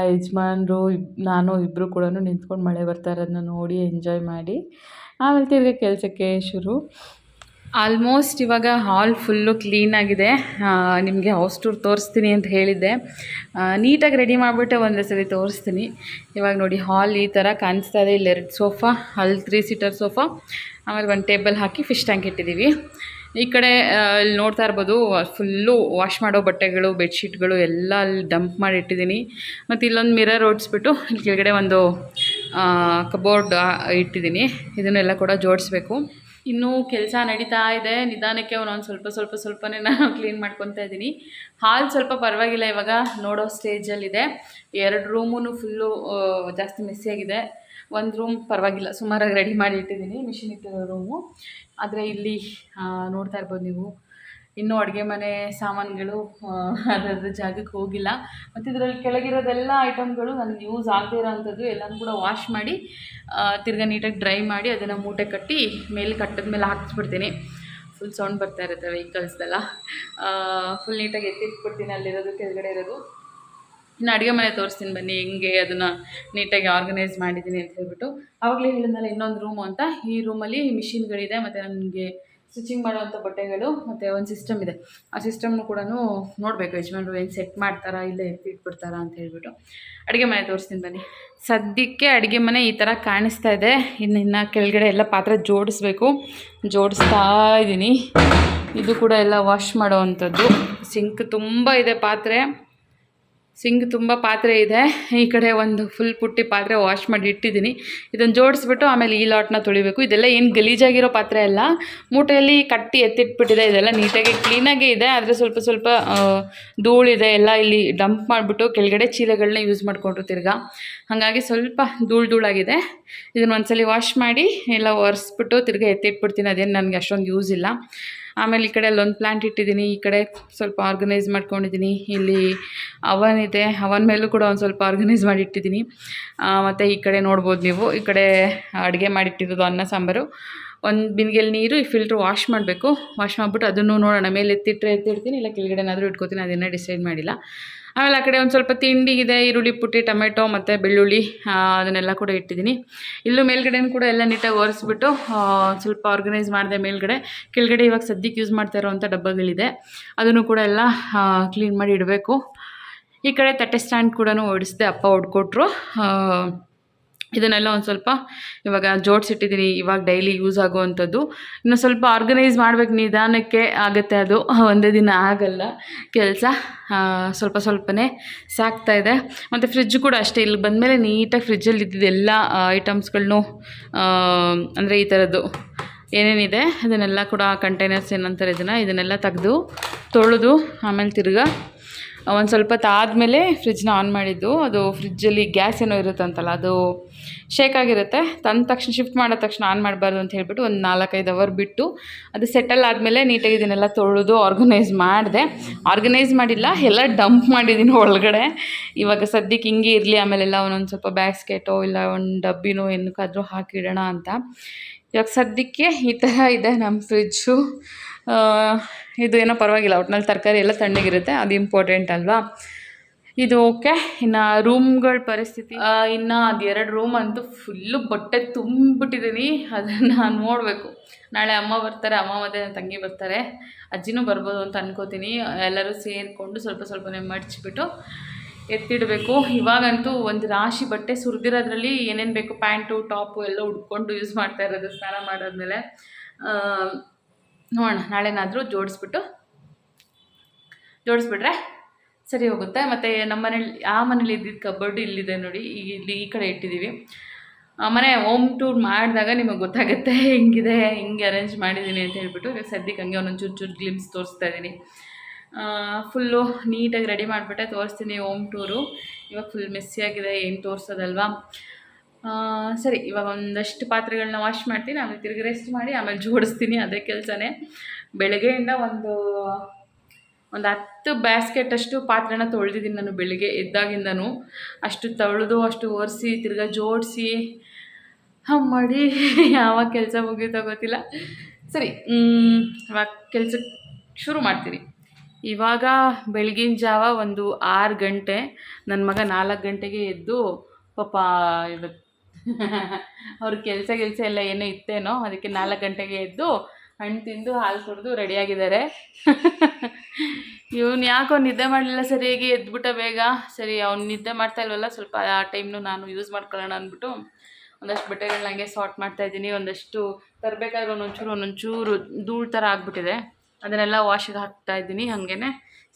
ಯಜಮಾನ್ರು, ಇಬ್, ನಾನು ಇಬ್ಬರು ಕೂಡ ನಿಂತ್ಕೊಂಡು ಮಳೆ ಬರ್ತಾ ಇರೋದನ್ನ ನೋಡಿ ಎಂಜಾಯ್ ಮಾಡಿ ಆಮೇಲೆ ತಿರ್ಗಿ ಕೆಲಸಕ್ಕೆ ಶುರು. ಆಲ್ಮೋಸ್ಟ್ ಇವಾಗ ಹಾಲ್ ಫುಲ್ಲು ಕ್ಲೀನಾಗಿದೆ ನಿಮಗೆ ಹೌಸ್ ಟೂರ್ ತೋರಿಸ್ತೀನಿ ಅಂತ ಹೇಳಿದ್ದೆ. ನೀಟಾಗಿ ರೆಡಿ ಮಾಡಿಬಿಟ್ಟೆ ಒಂದೇ ಸರಿ ತೋರಿಸ್ತೀನಿ. ಇವಾಗ ನೋಡಿ, ಹಾಲ್ ಈ ಥರ ಕಾಣಿಸ್ತಾ ಇದೆ. ಇಲ್ಲಿ ಎರಡು ಸೋಫಾ ಅಲ್ಲಿ ತ್ರೀ ಸೀಟರ್ ಸೋಫಾ, ಆಮೇಲೆ ಒಂದು ಟೇಬಲ್ ಹಾಕಿ ಫಿಶ್ ಟ್ಯಾಂಕ್ ಇಟ್ಟಿದ್ದೀವಿ. ಈ ಕಡೆ ಇಲ್ಲಿ ನೋಡ್ತಾ ಇರ್ಬೋದು, ಫುಲ್ಲು ವಾಶ್ ಮಾಡೋ ಬಟ್ಟೆಗಳು, ಬೆಡ್ಶೀಟ್ಗಳು ಎಲ್ಲ ಅಲ್ಲಿ ಡಂಪ್ ಮಾಡಿ ಇಟ್ಟಿದ್ದೀನಿ. ಮತ್ತು ಇಲ್ಲೊಂದು ಮಿರರ್ ಓಡಿಸ್ಬಿಟ್ಟು ಇಲ್ಲಿ ಕೆಳಗಡೆ ಒಂದು ಕಬೋರ್ಡ್ ಇಟ್ಟಿದ್ದೀನಿ. ಇದನ್ನೆಲ್ಲ ಕೂಡ ಜೋಡಿಸ್ಬೇಕು. ಇನ್ನೂ ಕೆಲಸ ನಡೀತಾ ಇದೆ. ನಿಧಾನಕ್ಕೆ ಒಂದೊಂದು ಸ್ವಲ್ಪ ಸ್ವಲ್ಪ, ಸ್ವಲ್ಪನೇ ನಾನು ಕ್ಲೀನ್ ಮಾಡ್ಕೊತಾ ಇದ್ದೀನಿ. ಹಾಲ್ ಸ್ವಲ್ಪ ಪರವಾಗಿಲ್ಲ ಇವಾಗ, ನೋಡೋ ಸ್ಟೇಜಲ್ಲಿದೆ ಎರಡು ರೂಮೂ ಫುಲ್ಲು ಜಾಸ್ತಿ ಮೆಸ್ಸಿಯಾಗಿದೆ ಒಂದು ರೂಮ್ ಪರವಾಗಿಲ್ಲ, ಸುಮಾರಾಗಿ ರೆಡಿ ಮಾಡಿ ಇಟ್ಟಿದ್ದೀನಿ ಮಿಷಿನ್ ಇಟ್ಟಿರೋ ರೂಮು ಆದರೆ ಇಲ್ಲಿ ನೋಡ್ತಾ ಇರ್ಬೋದು ನೀವು. ಇನ್ನೂ ಅಡುಗೆ ಮನೆ ಸಾಮಾನುಗಳು ಅದರದ್ದು ಜಾಗಕ್ಕೆ ಹೋಗಿಲ್ಲ. ಮತ್ತು ಇದರಲ್ಲಿ ಕೆಳಗಿರೋದೆಲ್ಲ ಐಟಮ್ಗಳು ನನಗೆ ಯೂಸ್ ಆಗದೇ ಇರೋವಂಥದ್ದು ಎಲ್ಲನೂ ಕೂಡ ವಾಶ್ ಮಾಡಿ ತಿರ್ಗಾ ನೀಟಾಗಿ ಡ್ರೈ ಮಾಡಿ ಅದನ್ನು ಮೂಟೆ ಕಟ್ಟಿ ಮೇಲೆ ಕಟ್ಟದ ಮೇಲೆ ಹಾಕ್ಸ್ಬಿಡ್ತೀನಿ. ಫುಲ್ ಸೌಂಡ್ ಬರ್ತಾ ಇರುತ್ತೆ ವೆಹಿಕಲ್ಸ್ದೆಲ್ಲ ಫುಲ್ ನೀಟಾಗಿ ಎತ್ತಿಟ್ಬಿಡ್ತೀನಿ ಅಲ್ಲಿರೋದು, ಕೆಳಗಡೆ ಇರೋದು. ಇನ್ನು ಅಡುಗೆ ಮನೆ ತೋರಿಸ್ತೀನಿ ಬನ್ನಿ, ಹೆಂಗೆ ಅದನ್ನು ನೀಟಾಗಿ ಆರ್ಗನೈಸ್ ಮಾಡಿದ್ದೀನಿ ಅಂತ ಹೇಳ್ಬಿಟ್ಟು. ಆವಾಗಲೇ ಹೇಳಿದ್ನಲ್ಲ ಇನ್ನೊಂದು ರೂಮು ಅಂತ. ಈ ರೂಮಲ್ಲಿ ಮಿಷಿನ್ಗಳಿದೆ ಮತ್ತು ನನಗೆ ಸ್ಟಿಚಿಂಗ್ ಮಾಡುವಂಥ ಬಟ್ಟೆಗಳು ಮತ್ತು ಒಂದು ಸಿಸ್ಟಮ್ ಇದೆ. ಆ ಸಿಸ್ಟಮ್ನು ಕೂಡ ನೋಡಬೇಕು, ಯಜಮಾನ್ರು ಏನು ಸೆಟ್ ಮಾಡ್ತಾರಾ ಇಲ್ಲ ಎತ್ತಿ ಇಟ್ಬಿಡ್ತಾರಾ ಅಂತ ಹೇಳ್ಬಿಟ್ಟು. ಅಡುಗೆ ಮನೆ ತೋರಿಸ್ತೀನಿ ಬನ್ನಿ. ಸದ್ಯಕ್ಕೆ ಅಡುಗೆ ಮನೆ ಈ ಥರ ಕಾಣಿಸ್ತಾ ಇದೆ. ಇನ್ನು ಇನ್ನು ಕೆಳಗಡೆ ಎಲ್ಲ ಪಾತ್ರೆ ಜೋಡಿಸ್ಬೇಕು. ಜೋಡಿಸ್ತಾ ಇದ್ದೀನಿ. ಇದು ಕೂಡ ಎಲ್ಲ ವಾಶ್ ಮಾಡೋವಂಥದ್ದು. ಸಿಂಕ್ ತುಂಬ ಇದೆ ಪಾತ್ರೆ. ಸಿಂಕ್ ತುಂಬ ಪಾತ್ರೆ ಇದೆ. ಈ ಕಡೆ ಒಂದು ಫುಲ್ ಪುಟ್ಟಿ ಪಾತ್ರೆ ವಾಶ್ ಮಾಡಿ ಇಟ್ಟಿದ್ದೀನಿ. ಇದನ್ನು ಜೋಡಿಸ್ಬಿಟ್ಟು ಆಮೇಲೆ ಈ ಲಾಟ್ನ ತೊಳಿಬೇಕು. ಇದೆಲ್ಲ ಏನು ಗಲೀಜಾಗಿರೋ ಪಾತ್ರೆ ಅಲ್ಲ. ಮೂಟೆಯಲ್ಲಿ ಕಟ್ಟಿ ಎತ್ತಿಟ್ಬಿಟ್ಟಿದೆ. ಇದೆಲ್ಲ ನೀಟಾಗಿ ಕ್ಲೀನಾಗೇ ಇದೆ. ಆದರೆ ಸ್ವಲ್ಪ ಸ್ವಲ್ಪ ಧೂಳಿದೆ ಎಲ್ಲ ಇಲ್ಲಿ ಡಂಪ್ ಮಾಡಿಬಿಟ್ಟು ಕೆಳಗಡೆ ಚೀಲಗಳನ್ನ ಯೂಸ್ ಮಾಡಿಕೊಂಡ್ರು ತಿರ್ಗಾ. ಹಾಗಾಗಿ ಸ್ವಲ್ಪ ಧೂಳು ಧೂಳಾಗಿದೆ ಇದನ್ನು ಒಂದ್ಸಲಿ ವಾಶ್ ಮಾಡಿ ಎಲ್ಲ ಒರೆಸ್ಬಿಟ್ಟು ತಿರ್ಗಾ ಎತ್ತಿಟ್ಬಿಡ್ತೀನಿ. ಅದೇನು ನನಗೆ ಅಷ್ಟೊಂದು ಯೂಸ್ ಇಲ್ಲ. ಆಮೇಲೆ ಈ ಕಡೆ ಅಲ್ಲೊಂದು ಪ್ಲ್ಯಾಂಟ್ ಇಟ್ಟಿದ್ದೀನಿ, ಈ ಕಡೆ ಸ್ವಲ್ಪ ಆರ್ಗನೈಸ್ ಮಾಡ್ಕೊಂಡಿದ್ದೀನಿ. ಇಲ್ಲಿ ಅವನ್ ಇದೆ, ಅವನ್ ಮೇಲೂ ಕೂಡ ಒಂದು ಸ್ವಲ್ಪ ಆರ್ಗನೈಸ್ ಮಾಡಿ ಇಟ್ಟಿದ್ದೀನಿ. ಮತ್ತು ಈ ಕಡೆ ನೋಡ್ಬೋದು ನೀವು, ಈ ಕಡೆ ಅಡುಗೆ ಮಾಡಿಟ್ಟಿರೋದು ಅನ್ನ, ಸಾಂಬಾರು. ಒಂದು ಬಿಂದಿಗೆಲಿ ನೀರು, ಈ ಫಿಲ್ಟ್ರ್ ವಾಶ್ ಮಾಡಬೇಕು. ವಾಶ್ ಮಾಡಿಬಿಟ್ಟು ಅದನ್ನು ನೋಡೋಣ. ಮೇಲೆ ಎತ್ತಿಟ್ಟರೆ ಎತ್ತಿಡ್ತೀನಿ, ಇಲ್ಲ ಕೆಳಗಡೆ ಏನಾದರೂ ಇಟ್ಕೋತೀನಿ, ಅದನ್ನು ಡಿಸೈಡ್ ಮಾಡಿಲ್ಲ. ಆಮೇಲೆ ಆ ಕಡೆ ಒಂದು ಸ್ವಲ್ಪ ತಿಂಡಿಗಿದೆ ಈರುಳ್ಳಿ, ಪುಟ್ಟಿ, ಟೊಮೆಟೊ ಮತ್ತು ಬೆಳ್ಳುಳ್ಳಿ ಅದನ್ನೆಲ್ಲ ಕೂಡ ಇಟ್ಟಿದ್ದೀನಿ. ಇಲ್ಲೂ ಮೇಲ್ಗಡೆನೂ ಕೂಡ ಎಲ್ಲ ನೀಟಾಗಿ ಒರೆಸ್ಬಿಟ್ಟು ಸ್ವಲ್ಪ ಆರ್ಗನೈಸ್ ಮಾಡಿದೆ ಮೇಲ್ಗಡೆ. ಕೆಳಗಡೆ ಇವಾಗ ಸದ್ಯಕ್ಕೆ ಯೂಸ್ ಮಾಡ್ತಾ ಇರೋವಂಥ ಡಬ್ಬಗಳಿದೆ. ಅದನ್ನು ಕೂಡ ಎಲ್ಲ ಕ್ಲೀನ್ ಮಾಡಿ ಇಡಬೇಕು. ಈ ಕಡೆ ತಟ್ಟೆ ಸ್ಟ್ಯಾಂಡ್ ಕೂಡ ಓಡಿಸಿದೆ ಅಪ್ಪ ಹೊಡ್ಕೊಟ್ರು ಇದನ್ನೆಲ್ಲ ಒಂದು ಸ್ವಲ್ಪ ಇವಾಗ ಜೋಡಿಸಿಟ್ಟಿದ್ದೀನಿ ಇವಾಗ ಡೈಲಿ ಯೂಸ್ ಆಗುವಂಥದ್ದು. ಇನ್ನು ಸ್ವಲ್ಪ ಆರ್ಗನೈಸ್ ಮಾಡಬೇಕು, ನಿಧಾನಕ್ಕೆ ಆಗುತ್ತೆ ಅದು. ಒಂದೇ ದಿನ ಆಗಲ್ಲ. ಕೆಲಸ ಸ್ವಲ್ಪ ಸ್ವಲ್ಪನೇ ಸಾಕ್ತಾಯಿದೆ ಮತ್ತು ಫ್ರಿಜ್ ಕೂಡ ಅಷ್ಟೇ, ಇಲ್ಲಿ ಬಂದಮೇಲೆ ನೀಟಾಗಿ ಫ್ರಿಜ್ಜಲ್ಲಿ ಇದ್ದಿದ್ದು ಎಲ್ಲ ಐಟಮ್ಸ್ಗಳನ್ನೂ ಅಂದರೆ ಈ ಥರದ್ದು ಏನೇನಿದೆ, ಅದನ್ನೆಲ್ಲ ಕೂಡ ಕಂಟೈನರ್ಸ್ ಏನಂತಾರೆ ಇದನ್ನು, ಇದನ್ನೆಲ್ಲ ತೆಗೆದು ತೊಳೆದು ಆಮೇಲೆ ತಿರ್ಗಾ ಒಂದು ಸ್ವಲ್ಪ ಆದಮೇಲೆ ಫ್ರಿಜ್ನ ಆನ್ ಮಾಡಿದ್ದು. ಅದು ಫ್ರಿಜ್ಜಲ್ಲಿ ಗ್ಯಾಸ್ ಏನೋ ಇರುತ್ತಂತಲ್ಲ, ಅದು ಶೇಕ್ ಆಗಿರುತ್ತೆ. ತಂದ ತಕ್ಷಣ ಶಿಫ್ಟ್ ಮಾಡೋ ತಕ್ಷಣ ಆನ್ ಮಾಡಬಾರ್ದು ಅಂತ ಹೇಳಿಬಿಟ್ಟು ಒಂದು ನಾಲ್ಕೈದು ಅವರ್ ಬಿಟ್ಟು ಅದು ಸೆಟಲ್ ಆದಮೇಲೆ ನೀಟಾಗಿ ಇದನ್ನೆಲ್ಲ ತೊಳೆದು ಆರ್ಗನೈಸ್ ಮಾಡಿದೆ. ಆರ್ಗನೈಸ್ ಮಾಡಿಲ್ಲ, ಎಲ್ಲ ಡಂಪ್ ಮಾಡಿದ್ದೀನಿ ಒಳಗಡೆ. ಇವಾಗ ಸದ್ಯಕ್ಕೆ ಹಿಂಗೆ ಇರಲಿ, ಆಮೇಲೆಲ್ಲ ಒಂದೊಂದು ಸ್ವಲ್ಪ ಬ್ಯಾಸ್ಕೆಟೋ ಇಲ್ಲ ಒಂದು ಡಬ್ಬಿನೋ ಏನಕ್ಕಾದರೂ ಹಾಕಿಡೋಣ ಅಂತ. ಇವಾಗ ಸದ್ಯಕ್ಕೆ ಈ ಥರ ಇದೆ ನಮ್ಮ ಫ್ರಿಜ್ಜು ಇದು ಏನೋ ಪರವಾಗಿಲ್ಲ. ಒಟ್ನಲ್ಲಿ ತರಕಾರಿ ಎಲ್ಲ ತಣ್ಣಗಿರುತ್ತೆ. ಅದು ಇಂಪಾರ್ಟೆಂಟ್ ಅಲ್ವಾ? ಇದು ಓಕೆ. ಇನ್ನು ರೂಮ್ಗಳ ಪರಿಸ್ಥಿತಿ? ಇನ್ನು ಅದು ಎರಡು ರೂಮ್ ಅಂತೂ ಫುಲ್ಲು ಬಟ್ಟೆ ತುಂಬಿಬಿಟ್ಟಿದ್ದೀನಿ ಅದನ್ನು ನೋಡಬೇಕು. ನಾಳೆ ಅಮ್ಮ ಬರ್ತಾರೆ, ಅಮ್ಮ ಮತ್ತೆ ನನ್ನ ತಂಗಿ ಬರ್ತಾರೆ. ಅಜ್ಜಿನೂ ಬರ್ಬೋದು ಅಂತ ಅನ್ಕೋತೀನಿ. ಎಲ್ಲರೂ ಸೇರಿಕೊಂಡು ಸ್ವಲ್ಪ ಸ್ವಲ್ಪನೇ ಮಡಚಿಬಿಟ್ಟು ಎತ್ತಿಡಬೇಕು. ಇವಾಗಂತೂ ಒಂದು ರಾಶಿ ಬಟ್ಟೆ ಸುರಿದಿರೋದ್ರಲ್ಲಿ ಏನೇನು ಬೇಕು? ಪ್ಯಾಂಟು, ಟಾಪು ಎಲ್ಲ ಉಟ್ಕೊಂಡು ಯೂಸ್ ಮಾಡ್ತಾ ಇರೋದು, ಸ್ನಾನ ಮಾಡಾದ್ಮೇಲೆ. ನೋಡೋಣ, ನಾಳೆನಾದರೂ ಜೋಡಿಸ್ಬಿಟ್ಟು, ಜೋಡಿಸ್ಬಿಟ್ರೆ ಸರಿ ಹೋಗುತ್ತೆ. ಮತ್ತು ನಮ್ಮ ಮನೇಲಿ, ಆ ಮನೇಲಿ ಇದ್ದಿದ್ದು ಕಬಡ್ಡಿ ಇಲ್ಲಿದೆ ನೋಡಿ ಈಗ ಇಲ್ಲಿ ಈ ಕಡೆ ಇಟ್ಟಿದ್ದೀವಿ. ಮನೆ ಹೋಮ್ ಟೂರ್ ಮಾಡಿದಾಗ ನಿಮಗೆ ಗೊತ್ತಾಗುತ್ತೆ, ಹೆಂಗಿದೆ, ಹಿಂಗೆ ಅರೇಂಜ್ ಮಾಡಿದ್ದೀನಿ ಅಂತ ಹೇಳ್ಬಿಟ್ಟು, ಇವಾಗ ಸದ್ಯಕ್ಕೆ ಹಂಗೆ ಒಂದೊಂದು ಚೂರು ಚೂರು ಗ್ಲಿಮ್ಸ್ ತೋರಿಸ್ತಾ ಇದ್ದೀನಿ. ಫುಲ್ಲು ನೀಟಾಗಿ ರೆಡಿ ಮಾಡಿಬಿಟ್ಟೆ, ತೋರಿಸ್ತೀನಿ ಹೋಮ್ ಟೂರು ಇವಾಗ ಫುಲ್ ಮೆಸ್ಸಿಯಾಗಿದೆ ಏನು ತೋರಿಸೋದಲ್ವಾ? ಸರಿ, ಇವಾಗ ಒಂದಷ್ಟು ಪಾತ್ರೆಗಳನ್ನ ವಾಶ್ ಮಾಡ್ತೀನಿ, ಆಮೇಲೆ ತಿರುಗಿ ರೆಸ್ಟ್ ಮಾಡಿ, ಆಮೇಲೆ ಜೋಡಿಸ್ತೀನಿ ಅದೇ ಕೆಲಸನೇ. ಬೆಳಗ್ಗೆಯಿಂದ ಒಂದು ಒಂದು ಹತ್ತು ಬ್ಯಾಸ್ಕೆಟ್ ಅಷ್ಟು ಪಾತ್ರೆನ ತೊಳೆದಿದ್ದೀನಿ ನಾನು ಬೆಳಿಗ್ಗೆ ಎದ್ದಾಗಿಂದನೂ. ಅಷ್ಟು ತೊಳೆದು, ಅಷ್ಟು ಒರೆಸಿ, ತಿರ್ಗಾ ಜೋಡಿಸಿ ಹಂಗೆ ಮಾಡಿ ಯಾವಾಗ ಕೆಲಸ ಮುಗಿಯುತ್ತೋ ಗೊತ್ತಿಲ್ಲ. ಸರಿ ಇವಾಗ ಕೆಲಸಕ್ಕೆ ಶುರು ಮಾಡ್ತೀನಿ. ಇವಾಗ ಬೆಳಗಿನ ಜಾವ ಒಂದು ಆರು ಗಂಟೆ ನನ್ನ ಮಗ ನಾಲ್ಕು ಗಂಟೆಗೆ ಎದ್ದು ಪಾಪ ಇವತ್ತು ಅವ್ರ ಕೆಲಸ ಕೆಲಸ ಎಲ್ಲ ಏನೋ ಇತ್ತೇನೋ, ಅದಕ್ಕೆ ನಾಲ್ಕು ಗಂಟೆಗೆ ಎದ್ದು ಹಣ್ಣು ತಿಂದು ಹಾಲು ಕುಡಿದು ರೆಡಿಯಾಗಿದ್ದಾರೆ. ಇವನು ಯಾಕೋ ನಿದ್ದೆ ಮಾಡಲಿಲ್ಲ ಸರಿಯಾಗಿ ಎದ್ಬಿಟ್ಟ ಬೇಗ? ಸರಿ, ಅವ್ನು ನಿದ್ದೆ ಮಾಡ್ತಾ ಇಲ್ವಲ್ಲ, ಸ್ವಲ್ಪ ಆ ಟೈಮ್ನು ನಾನು ಯೂಸ್ ಮಾಡ್ಕೊಳ್ಳೋಣ ಅಂದ್ಬಿಟ್ಟು ಒಂದಷ್ಟು ಬಟ್ಟೆಗಳನ್ನ ಹಂಗೆ ಸಾರ್ಟ್ ಮಾಡ್ತಾ ಇದ್ದೀನಿ. ಒಂದಷ್ಟು ತರಬೇಕಾದ್ರೆ ಒಂದೊಂಚೂರು ಒಂದೊಂಚೂರು ಧೂಳು ಥರ ಆಗಿಬಿಟ್ಟಿದೆ. ಅದನ್ನೆಲ್ಲ ವಾಶಿಗೆ ಹಾಕ್ತಾ ಇದ್ದೀನಿ. ಹಾಗೇ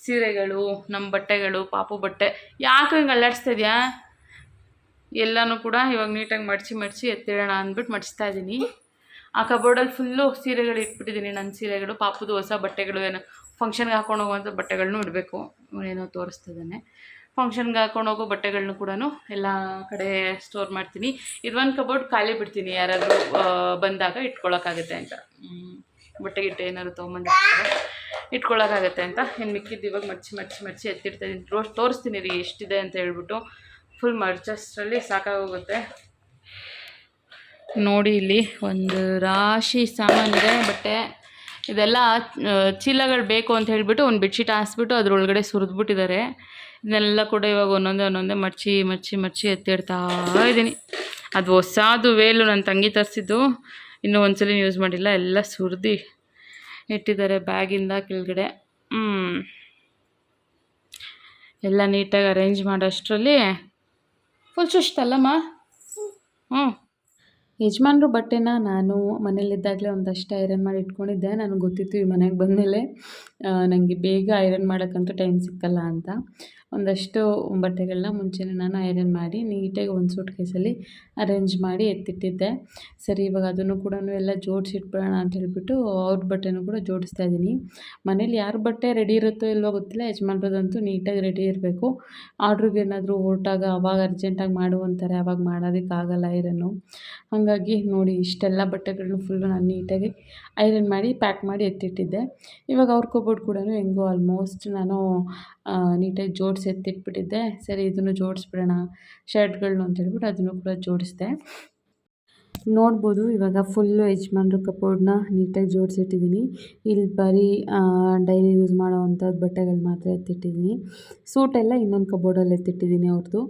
ಸೀರೆಗಳು ನಮ್ಮ ಬಟ್ಟೆಗಳು, ಪಾಪು ಬಟ್ಟೆ. ಯಾಕೆ ಹಿಂಗೆ ಅಲ್ಲಾಡಿಸ್ತಾ ಇದೆಯಾ? ಎಲ್ಲನೂ ಕೂಡ ಇವಾಗ ನೀಟಾಗಿ ಮಡಚಿ ಮಡಚಿ ಎತ್ತಿಡೋಣ ಅಂದ್ಬಿಟ್ಟು ಮಡಿಸ್ತಾ ಇದ್ದೀನಿ ಆ ಕಬೋರ್ಡಲ್ಲಿ ಫುಲ್ಲು ಸೀರೆಗಳು ಇಟ್ಬಿಟ್ಟಿದ್ದೀನಿ ನನ್ನ ಸೀರೆಗಳು, ಪಾಪದು ಹೊಸ ಬಟ್ಟೆಗಳು ಏನೋ ಫಂಕ್ಷನ್ಗೆ ಹಾಕೊಂಡು ಹೋಗುವಂಥ ಬಟ್ಟೆಗಳನ್ನೂ ಇಡಬೇಕು. ಏನೋ ತೋರಿಸ್ತಿದ್ದಾನೆ ಫಂಕ್ಷನ್ಗೆ ಹಾಕೊಂಡು ಹೋಗೋ ಬಟ್ಟೆಗಳನ್ನೂ ಕೂಡ ಎಲ್ಲ ಕಡೆ ಸ್ಟೋರ್ ಮಾಡ್ತೀನಿ. ಇದೊಂದು ಕಬೋರ್ಡ್ ಖಾಲಿ ಬಿಡ್ತೀನಿ, ಯಾರಾದರೂ ಬಂದಾಗ ಇಟ್ಕೊಳ್ಳೋಕ್ಕಾಗುತ್ತೆ ಅಂತ. ಬಟ್ಟೆ ಗಿಟ್ಟೆ ಏನಾದ್ರು ತೊಗೊಂಬಂದು ಇಟ್ಕೊಳ್ಳೋಕ್ಕಾಗತ್ತೆ ಅಂತ. ಇನ್ನು ಮಿಕ್ಕಿದ್ದು ಇವಾಗ ಮಡ್ಚಿ ಮಡ್ಚಿ ಎತ್ತಿಡ್ತಾ ಇದ್ದೀನಿ ರೋಸ್ ತೋರಿಸ್ತೀನಿ ರೀ ಎಷ್ಟಿದೆ ಅಂತ ಹೇಳ್ಬಿಟ್ಟು. ಫುಲ್ ಮರ್ಚಸ್ಟ್ರಲ್ಲಿ ಸಾಕಾಗೋಗುತ್ತೆ. ನೋಡಿ ಇಲ್ಲಿ ಒಂದು ರಾಶಿ ಸಾಮಾನಿದೆ ಬಟ್ಟೆ. ಇದೆಲ್ಲ ಚೀಲಗಳು ಬೇಕು ಅಂತ ಹೇಳಿಬಿಟ್ಟು ಒಂದು ಬೆಡ್ಶೀಟ್ ಹಾಸ್ಬಿಟ್ಟು ಅದ್ರೊಳಗಡೆ ಸುರಿದ್ಬಿಟ್ಟಿದ್ದಾರೆ. ಇದನ್ನೆಲ್ಲ ಕೂಡ ಇವಾಗ ಒಂದೊಂದೇ ಒಂದೊಂದೇ ಮಡ್ಚಿ ಮಡ್ಚಿ ಮಡ್ಚಿ ಎತ್ತಿಡ್ತಾ ಇದ್ದೀನಿ. ಅದು ಹೊಸದು ವೇಲು ನನ್ನ ತಂಗಿ ತರಿಸಿದ್ದು. ಇನ್ನೂ ಒಂದ್ಸಲ ಯೂಸ್ ಮಾಡಿಲ್ಲ, ಎಲ್ಲ ಸುರಿದು ಇಟ್ಟಿದ್ದಾರೆ ಬ್ಯಾಗಿಂದ ಕೆಳಗಡೆ. ಎಲ್ಲ ನೀಟಾಗಿ ಅರೇಂಜ್ ಮಾಡೋಷ್ಟರಲ್ಲಿ ಫುಲ್ ಸುಸ್ತಲ್ಲಮ್ಮ ಹ್ಞೂ. ಯಜಮಾನ್ರು ಬಟ್ಟೆನ ನಾನು ಮನೇಲಿದ್ದಾಗಲೇ ಒಂದಷ್ಟು ಐರನ್ ಮಾಡಿ ಇಟ್ಕೊಂಡಿದ್ದೆ. ನನಗೆ ಗೊತ್ತಿತ್ತು ಈ ಮನೆಗೆ ಬಂದಮೇಲೆ ನನಗೆ ಬೇಗ ಐರನ್ ಮಾಡೋಕ್ಕಂತೂ ಟೈಮ್ ಸಿಕ್ಕಲ್ಲ ಅಂತ. ಒಂದಷ್ಟು ಬಟ್ಟೆಗಳನ್ನ ಮುಂಚೆನೇ ನಾನು ಐರನ್ ಮಾಡಿ ನೀಟಾಗಿ ಒಂದು ಸೂಟ್ ಕೇಸಲ್ಲಿ ಅರೇಂಜ್ ಮಾಡಿ ಎತ್ತಿಟ್ಟಿದ್ದೆ. ಸರಿ, ಇವಾಗ ಅದನ್ನು ಕೂಡ ಎಲ್ಲ ಜೋಡಿಸಿಟ್ಬಿಡೋಣ ಅಂತ ಹೇಳ್ಬಿಟ್ಟು ಅವ್ರ ಬಟ್ಟೆನೂ ಕೂಡ ಜೋಡಿಸ್ತಾ ಇದ್ದೀನಿ. ಮನೇಲಿ ಯಾರ ಬಟ್ಟೆ ರೆಡಿ ಇರುತ್ತೋ ಇಲ್ವೋ ಗೊತ್ತಿಲ್ಲ, ಯಜಮಾನ್ರದಂತೂ ನೀಟಾಗಿ ರೆಡಿ ಇರಬೇಕು. ಆರ್ಡ್ರಿಗೆ ಏನಾದರೂ ಹೊರಟಾಗ ಅವಾಗ ಅರ್ಜೆಂಟಾಗಿ ಮಾಡು ಅಂತಾರೆ ಅವಾಗ ಮಾಡೋದಕ್ಕಾಗಲ್ಲ ಐರನ್ನು. ಹಾಗಾಗಿ ನೋಡಿ, ಇಷ್ಟೆಲ್ಲ ಬಟ್ಟೆಗಳನ್ನ ಫುಲ್ಲು ನಾನು ನೀಟಾಗಿ ಐರನ್ ಮಾಡಿ ಪ್ಯಾಕ್ ಮಾಡಿ ಎತ್ತಿಟ್ಟಿದ್ದೆ. ಇವಾಗ ಅವ್ರ ಕಬೋರ್ಡ್ ಕೂಡ ಹೆಂಗೋ ಆಲ್ಮೋಸ್ಟ್ ನಾನು ನೀಟಾಗಿ ಜೋಡಿಸಿ ಎತ್ತಿಟ್ಬಿಟ್ಟಿದ್ದೆ. ಸರಿ, ಇದನ್ನು ಜೋಡಿಸ್ಬಿಡೋಣ ಶರ್ಟ್ಗಳನ್ನ ಅಂತ ಹೇಳ್ಬಿಟ್ಟು ಅದನ್ನು ಕೂಡ ಜೋಡಿಸಿದೆ. ನೋಡ್ಬೋದು. ಇವಾಗ ಫುಲ್ಲು ಯಜಮಾನ್ರ ಕಬೋರ್ಡ್ನ ನೀಟಾಗಿ ಜೋಡಿಸಿಟ್ಟಿದ್ದೀನಿ ಇಲ್ಲಿ ಬರೀ ಡೈಲಿ ಯೂಸ್ ಮಾಡೋವಂಥ ಬಟ್ಟೆಗಳು ಮಾತ್ರ ಎತ್ತಿಟ್ಟಿದ್ದೀನಿ ಸೂಟೆಲ್ಲ ಇನ್ನೊಂದು ಕಬೋರ್ಡಲ್ಲಿ ಎತ್ತಿಟ್ಟಿದ್ದೀನಿ ಅವ್ರದ್ದು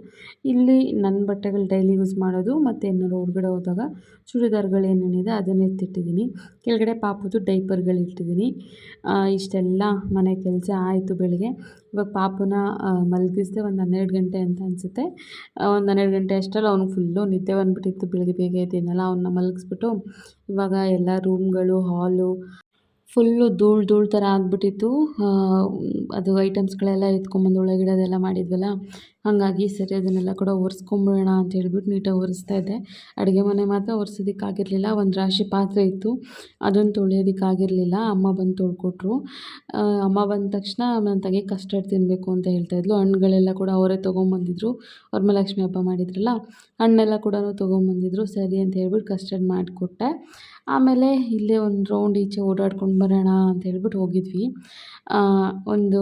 ಇಲ್ಲಿ ನನ್ನ ಬಟ್ಟೆಗಳು ಡೈಲಿ ಯೂಸ್ ಮಾಡೋದು ಮತ್ತು ಏನಾದ್ರು ಹೊರಗಡೆ ಹೋದಾಗ ಚೂಡಿದಾರ್ಗಳು ಏನೇನಿದೆ ಅದನ್ನು ಎತ್ತಿಟ್ಟಿದ್ದೀನಿ ಕೆಳಗಡೆ ಪಾಪದ್ದು ಡೈಪರ್ಗಳು ಇಟ್ಟಿದ್ದೀನಿ ಇಷ್ಟೆಲ್ಲ ಮನೆ ಕೆಲಸ ಆಯಿತು ಬೆಳಗ್ಗೆ. ಇವಾಗ ಪಾಪನ ಮಲಗಿಸ್ದೆ ಒಂದು ಹನ್ನೆರಡು ಗಂಟೆ ಅಂತ ಅನಿಸುತ್ತೆ. ಒಂದು ಹನ್ನೆರಡು ಗಂಟೆ ಅಷ್ಟರಲ್ಲಿ ಅವ್ನು ಫುಲ್ಲು ನಿದ್ದೆ ಬಂದುಬಿಟ್ಟಿತ್ತು ಬೆಳಗ್ಗೆ ಬೇಗ ಇದ್ದೀನಲ್ಲ ಅವನ್ನ ಮಲಗಿಸ್ಬಿಟ್ಟು ಇವಾಗ ಎಲ್ಲ ರೂಮ್ಗಳು ಹಾಲು ಫುಲ್ಲು ಧೂಳು ಧೂಳು ಥರ ಆಗಿಬಿಟ್ಟಿತ್ತು. ಅದು ಐಟಮ್ಸ್ಗಳೆಲ್ಲ ಎತ್ಕೊಂಬಂದು ಒಳಗಿಡೋದೆಲ್ಲ ಮಾಡಿದ್ವಲ್ಲ ಹಾಗಾಗಿ ಸರಿ ಅದನ್ನೆಲ್ಲ ಕೂಡ ಒರೆಸ್ಕೊಂಬಿಡೋಣ ಅಂತ ಹೇಳ್ಬಿಟ್ಟು ನೀಟಾಗಿ ಒರೆಸ್ತಾ ಇದ್ದೆ. ಅಡುಗೆ ಮನೆ ಮಾತ್ರ ಒರೆಸೋದಕ್ಕಾಗಿರಲಿಲ್ಲ, ಒಂದು ರಾಶಿ ಪಾತ್ರೆ ಇತ್ತು. ಅದನ್ನು ತೊಳೆಯೋದಕ್ಕಾಗಿರಲಿಲ್ಲ, ಅಮ್ಮ ಬಂದು ತೊಳ್ಕೊಟ್ರು. ಅಮ್ಮ ಬಂದ ತಕ್ಷಣ ನನ್ನ ತಂಗಿ ಕಸ್ಟರ್ಡ್ ತಿನ್ನಬೇಕು ಅಂತ ಹೇಳ್ತಾಯಿದ್ಲು ಹಣ್ಣುಗಳೆಲ್ಲ ಕೂಡ ಅವರೇ ತೊಗೊಂಬಂದಿದ್ರು. ವರಮಹಾಲಕ್ಷ್ಮಿ ಹಬ್ಬ ಮಾಡಿದ್ರಲ್ಲ, ಹಣ್ಣೆಲ್ಲ ಕೂಡ ತೊಗೊಂಬಂದಿದ್ರು. ಸರಿ ಅಂತ ಹೇಳ್ಬಿಟ್ಟು ಕಸ್ಟರ್ಡ್ ಮಾಡಿಕೊಟ್ಟೆ. ಆಮೇಲೆ ಇಲ್ಲೇ ಒಂದು ರೌಂಡ್ ಈಚೆ ಓಡಾಡ್ಕೊಂಡು ಬರೋಣ ಅಂತ ಹೇಳ್ಬಿಟ್ಟು ಹೋಗಿದ್ವಿ. ಒಂದು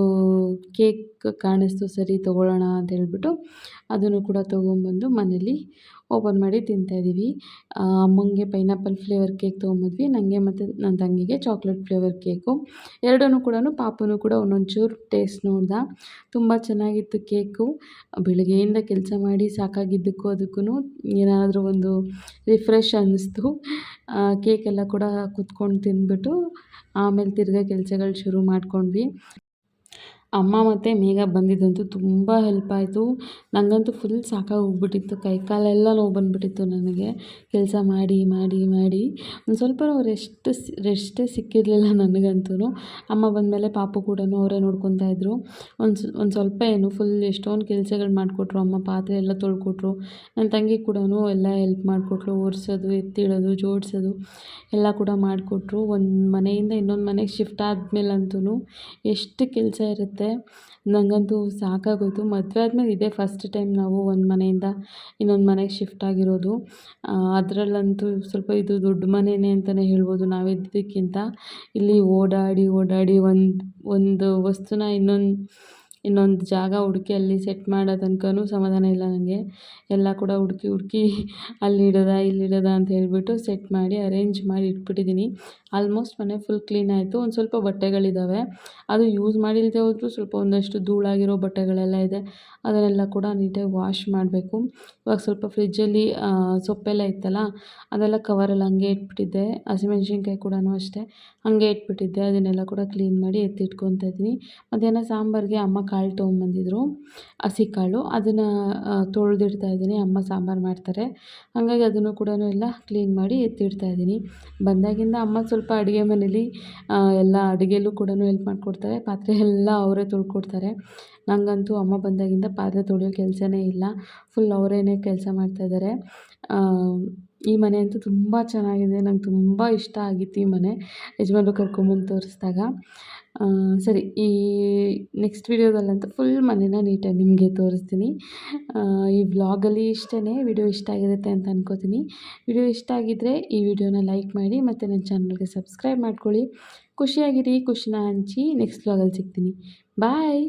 ಕೇಕ್ ಕಾಣಿಸ್ತು, ಸರಿ ತೊಗೊಳ್ಳೋಣ ಅಂತ ಹೇಳ್ಬಿಟ್ಟು ಅದನ್ನು ಕೂಡ ತೊಗೊಂಬಂದು ಮನೇಲಿ ಓಪನ್ ಮಾಡಿ ತಿಂತಾಯಿದ್ದೀವಿ ಅಮ್ಮಂಗೆ ಪೈನಾಪಲ್ ಫ್ಲೇವರ್ ಕೇಕ್ ತೊಗೊಂಬಂದ್ವಿ. ನನಗೆ ಮತ್ತು ನನ್ನ ತಂಗಿಗೆ ಚಾಕ್ಲೇಟ್ ಫ್ಲೇವರ್ ಕೇಕು ಎರಡನ್ನೂ ಕೂಡ ಪಾಪನು ಕೂಡ ಒಂದೊಂಚೂರು ಟೇಸ್ಟ್ ನೋಡ್ದ. ತುಂಬ ಚೆನ್ನಾಗಿತ್ತು ಕೇಕು ಬೆಳಗ್ಗೆಯಿಂದ ಕೆಲಸ ಮಾಡಿ ಸಾಕಾಗಿದ್ದಕ್ಕೂ ಅದಕ್ಕೂ ಏನಾದರೂ ಒಂದು ರಿಫ್ರೆಶ್ ಅನ್ನಿಸ್ತು ಕೇಕೆಲ್ಲ ಕೂಡ ಕುತ್ಕೊಂಡು ತಿಂದ್ಬಿಟ್ಟು ಆಮೇಲೆ ತಿರ್ಗಾ ಕೆಲಸಗಳು ಶುರು ಮಾಡ್ಕೊಂಡ್ವಿ. ಅಮ್ಮ ಮತ್ತು ಮೇಘ ಬಂದಿದ್ದಂತೂ ತುಂಬ ಹೆಲ್ಪ್ ಆಯಿತು. ನನಗಂತೂ ಫುಲ್ ಸಾಕಾಗಿ ಹೋಗ್ಬಿಟ್ಟಿತ್ತು. ಕೈ ಕಾಲೆಲ್ಲ ನೋವು ಬಂದುಬಿಟ್ಟಿತ್ತು ನನಗೆ. ಕೆಲಸ ಮಾಡಿ ಮಾಡಿ ಮಾಡಿ. ಒಂದು ಸ್ವಲ್ಪ ರೆಸ್ಟ್ ರೆಸ್ಟೇ ಸಿಕ್ಕಿರಲಿಲ್ಲ ನನಗಂತೂ. ಅಮ್ಮ ಬಂದಮೇಲೆ ಪಾಪು ಕೂಡ ಅವರೇ ನೋಡ್ಕೊತಾ ಇದ್ದರು ಒಂದು ಒಂದು ಸ್ವಲ್ಪ ಏನು ಫುಲ್ ಎಷ್ಟೊಂದು ಕೆಲಸಗಳು ಮಾಡಿಕೊಟ್ರು. ಅಮ್ಮ ಪಾತ್ರೆ ಎಲ್ಲ ತೊಳ್ಕೊಟ್ರು. ನನ್ನ ತಂಗಿ ಕೂಡ ಎಲ್ಲ ಹೆಲ್ಪ್ ಮಾಡಿಕೊಟ್ರು ಒರೆಸೋದು, ಎತ್ತಿಡೋದು, ಜೋಡಿಸೋದು ಎಲ್ಲ ಕೂಡ ಮಾಡಿಕೊಟ್ರು. ಒಂದು ಮನೆಯಿಂದ ಇನ್ನೊಂದು ಮನೆಗೆ ಶಿಫ್ಟ್ ಆದಮೇಲಂತೂ ಎಷ್ಟು ಕೆಲಸ ಇರುತ್ತೆ ನನಗಂತೂ ಸಾಕಾಗೋಯಿತು. ಮದುವೆ ಆದಮೇಲೆ ಇದೇ ಫಸ್ಟ್ ಟೈಮ್ ನಾವು ಒಂದು ಮನೆಯಿಂದ ಇನ್ನೊಂದು ಮನೆಗೆ ಶಿಫ್ಟ್ ಆಗಿರೋದು. ಅದರಲ್ಲಂತೂ ಸ್ವಲ್ಪ ಇದು ದೊಡ್ಡ ಮನೆಯೇ ಅಂತಲೇ ಹೇಳ್ಬೋದು. ನಾವಿದ್ದಕ್ಕಿಂತ ಇಲ್ಲಿ ಓಡಾಡಿ ಓಡಾಡಿ ಒಂದು ಒಂದು ವಸ್ತುನ ಇನ್ನೊಂದು ಇನ್ನೊಂದು ಜಾಗ ಹುಡುಕಿ ಅಲ್ಲಿ ಸೆಟ್ ಮಾಡೋ ತನಕನೂ ಸಮಾಧಾನ ಇಲ್ಲ ನನಗೆ ಎಲ್ಲ ಕೂಡ ಹುಡುಕಿ ಹುಡುಕಿ ಅಲ್ಲಿಡೋದಾ ಇಲ್ಲಿಡೋದಾ ಅಂತ ಹೇಳಿಬಿಟ್ಟು ಸೆಟ್ ಮಾಡಿ ಅರೇಂಜ್ ಮಾಡಿ ಇಟ್ಬಿಟ್ಟಿದ್ದೀನಿ ಆಲ್ಮೋಸ್ಟ್ ಮನೆ ಫುಲ್ ಕ್ಲೀನ್ ಆಯಿತು. ಒಂದು ಸ್ವಲ್ಪ ಬಟ್ಟೆಗಳಿದ್ದಾವೆ ಅದು ಯೂಸ್ ಮಾಡಿಲ್ಲದೆ ಹೋದರೂ ಸ್ವಲ್ಪ ಒಂದಷ್ಟು ಧೂಳಾಗಿರೋ ಬಟ್ಟೆಗಳೆಲ್ಲ ಇದೆ. ಅದನ್ನೆಲ್ಲ ಕೂಡ ನೀಟಾಗಿ ವಾಶ್ ಮಾಡಬೇಕು. ಇವಾಗ ಸ್ವಲ್ಪ ಫ್ರಿಜ್ಜಲ್ಲಿ ಸೊಪ್ಪೆಲ್ಲ ಇತ್ತಲ್ಲ, ಅದೆಲ್ಲ ಕವರಲ್ಲಿ ಹಂಗೆ ಇಟ್ಬಿಟ್ಟಿದ್ದೆ. ಹಸಿಮೆಣ್ಸಿನ್ಕಾಯಿ ಕೂಡ ಅಷ್ಟೇ. ಹಂಗೆ ಇಟ್ಬಿಟ್ಟಿದ್ದೆ. ಅದನ್ನೆಲ್ಲ ಕೂಡ ಕ್ಲೀನ್ ಮಾಡಿ ಎತ್ತಿಟ್ಕೊತಾ ಇದ್ದೀನಿ. ಮಧ್ಯಾಹ್ನ ಸಾಂಬಾರಿಗೆ ಅಮ್ಮ ಕಾಳು ತೊಗೊಂಬಂದಿದ್ರು. ಹಸಿ ಕಾಳು. ಅದನ್ನು ತೊಳೆದಿಡ್ತಾ ಇದ್ದೀನಿ. ಅಮ್ಮ ಸಾಂಬಾರು ಮಾಡ್ತಾರೆ. ಹಾಗಾಗಿ ಅದನ್ನು ಕೂಡ ಎಲ್ಲ ಕ್ಲೀನ್ ಮಾಡಿ ಎತ್ತಿಡ್ತಾ ಇದ್ದೀನಿ. ಬಂದಾಗಿಂದ ಅಮ್ಮ ಸ್ವಲ್ಪ ಅಡುಗೆ ಮನೇಲಿ ಎಲ್ಲ ಅಡುಗೆಲೂ ಕೂಡ ಹೆಲ್ಪ್ ಮಾಡಿಕೊಡ್ತಾರೆ. ಪಾತ್ರೆ ಎಲ್ಲ ಅವರೇ ತೊಳ್ಕೊಡ್ತಾರೆ. ನನಗಂತೂ ಅಮ್ಮ ಬಂದಾಗಿಂದ ಪಾತ್ರೆ ತೊಳೆಯೋ ಕೆಲಸನೇ ಇಲ್ಲ. ಫುಲ್ ಅವರೇ ಕೆಲಸ ಮಾಡ್ತಾಯಿದ್ದಾರೆ ಈ ಮನೆ ಅಂತೂ ತುಂಬ ಚೆನ್ನಾಗಿದೆ, ನಂಗೆ ತುಂಬ ಇಷ್ಟ ಆಗಿತ್ತು ಈ ಮನೆ. ಯಜಮಾನ್ರು ಕರ್ಕೊಂಬಂದು ತೋರಿಸ್ದಾಗ. ಸರಿ, ಈ ನೆಕ್ಸ್ಟ್ ವೀಡಿಯೋದಲ್ಲಂತೂ ಫುಲ್ ಮನೆನ ನೀಟಾಗಿ ನಿಮಗೆ ತೋರಿಸ್ತೀನಿ. ಈ ವ್ಲಾಗಲ್ಲಿ ಇಷ್ಟೇ ವಿಡಿಯೋ ಇಷ್ಟ ಆಗಿರುತ್ತೆ ಅಂತ ಅನ್ಕೋತೀನಿ. ವಿಡಿಯೋ ಇಷ್ಟ ಆಗಿದ್ದರೆ ಈ ವಿಡಿಯೋನ ಲೈಕ್ ಮಾಡಿ ಮತ್ತು ನನ್ನ ಚಾನಲ್ಗೆ ಸಬ್ಸ್ಕ್ರೈಬ್ ಮಾಡ್ಕೊಳ್ಳಿ. ಖುಷಿಯಾಗಿರಿ, ಖುಷಿನ ಹಂಚಿ ನೆಕ್ಸ್ಟ್ ವ್ಲಾಗಲ್ಲಿ ಸಿಗ್ತೀನಿ. ಬಾಯ್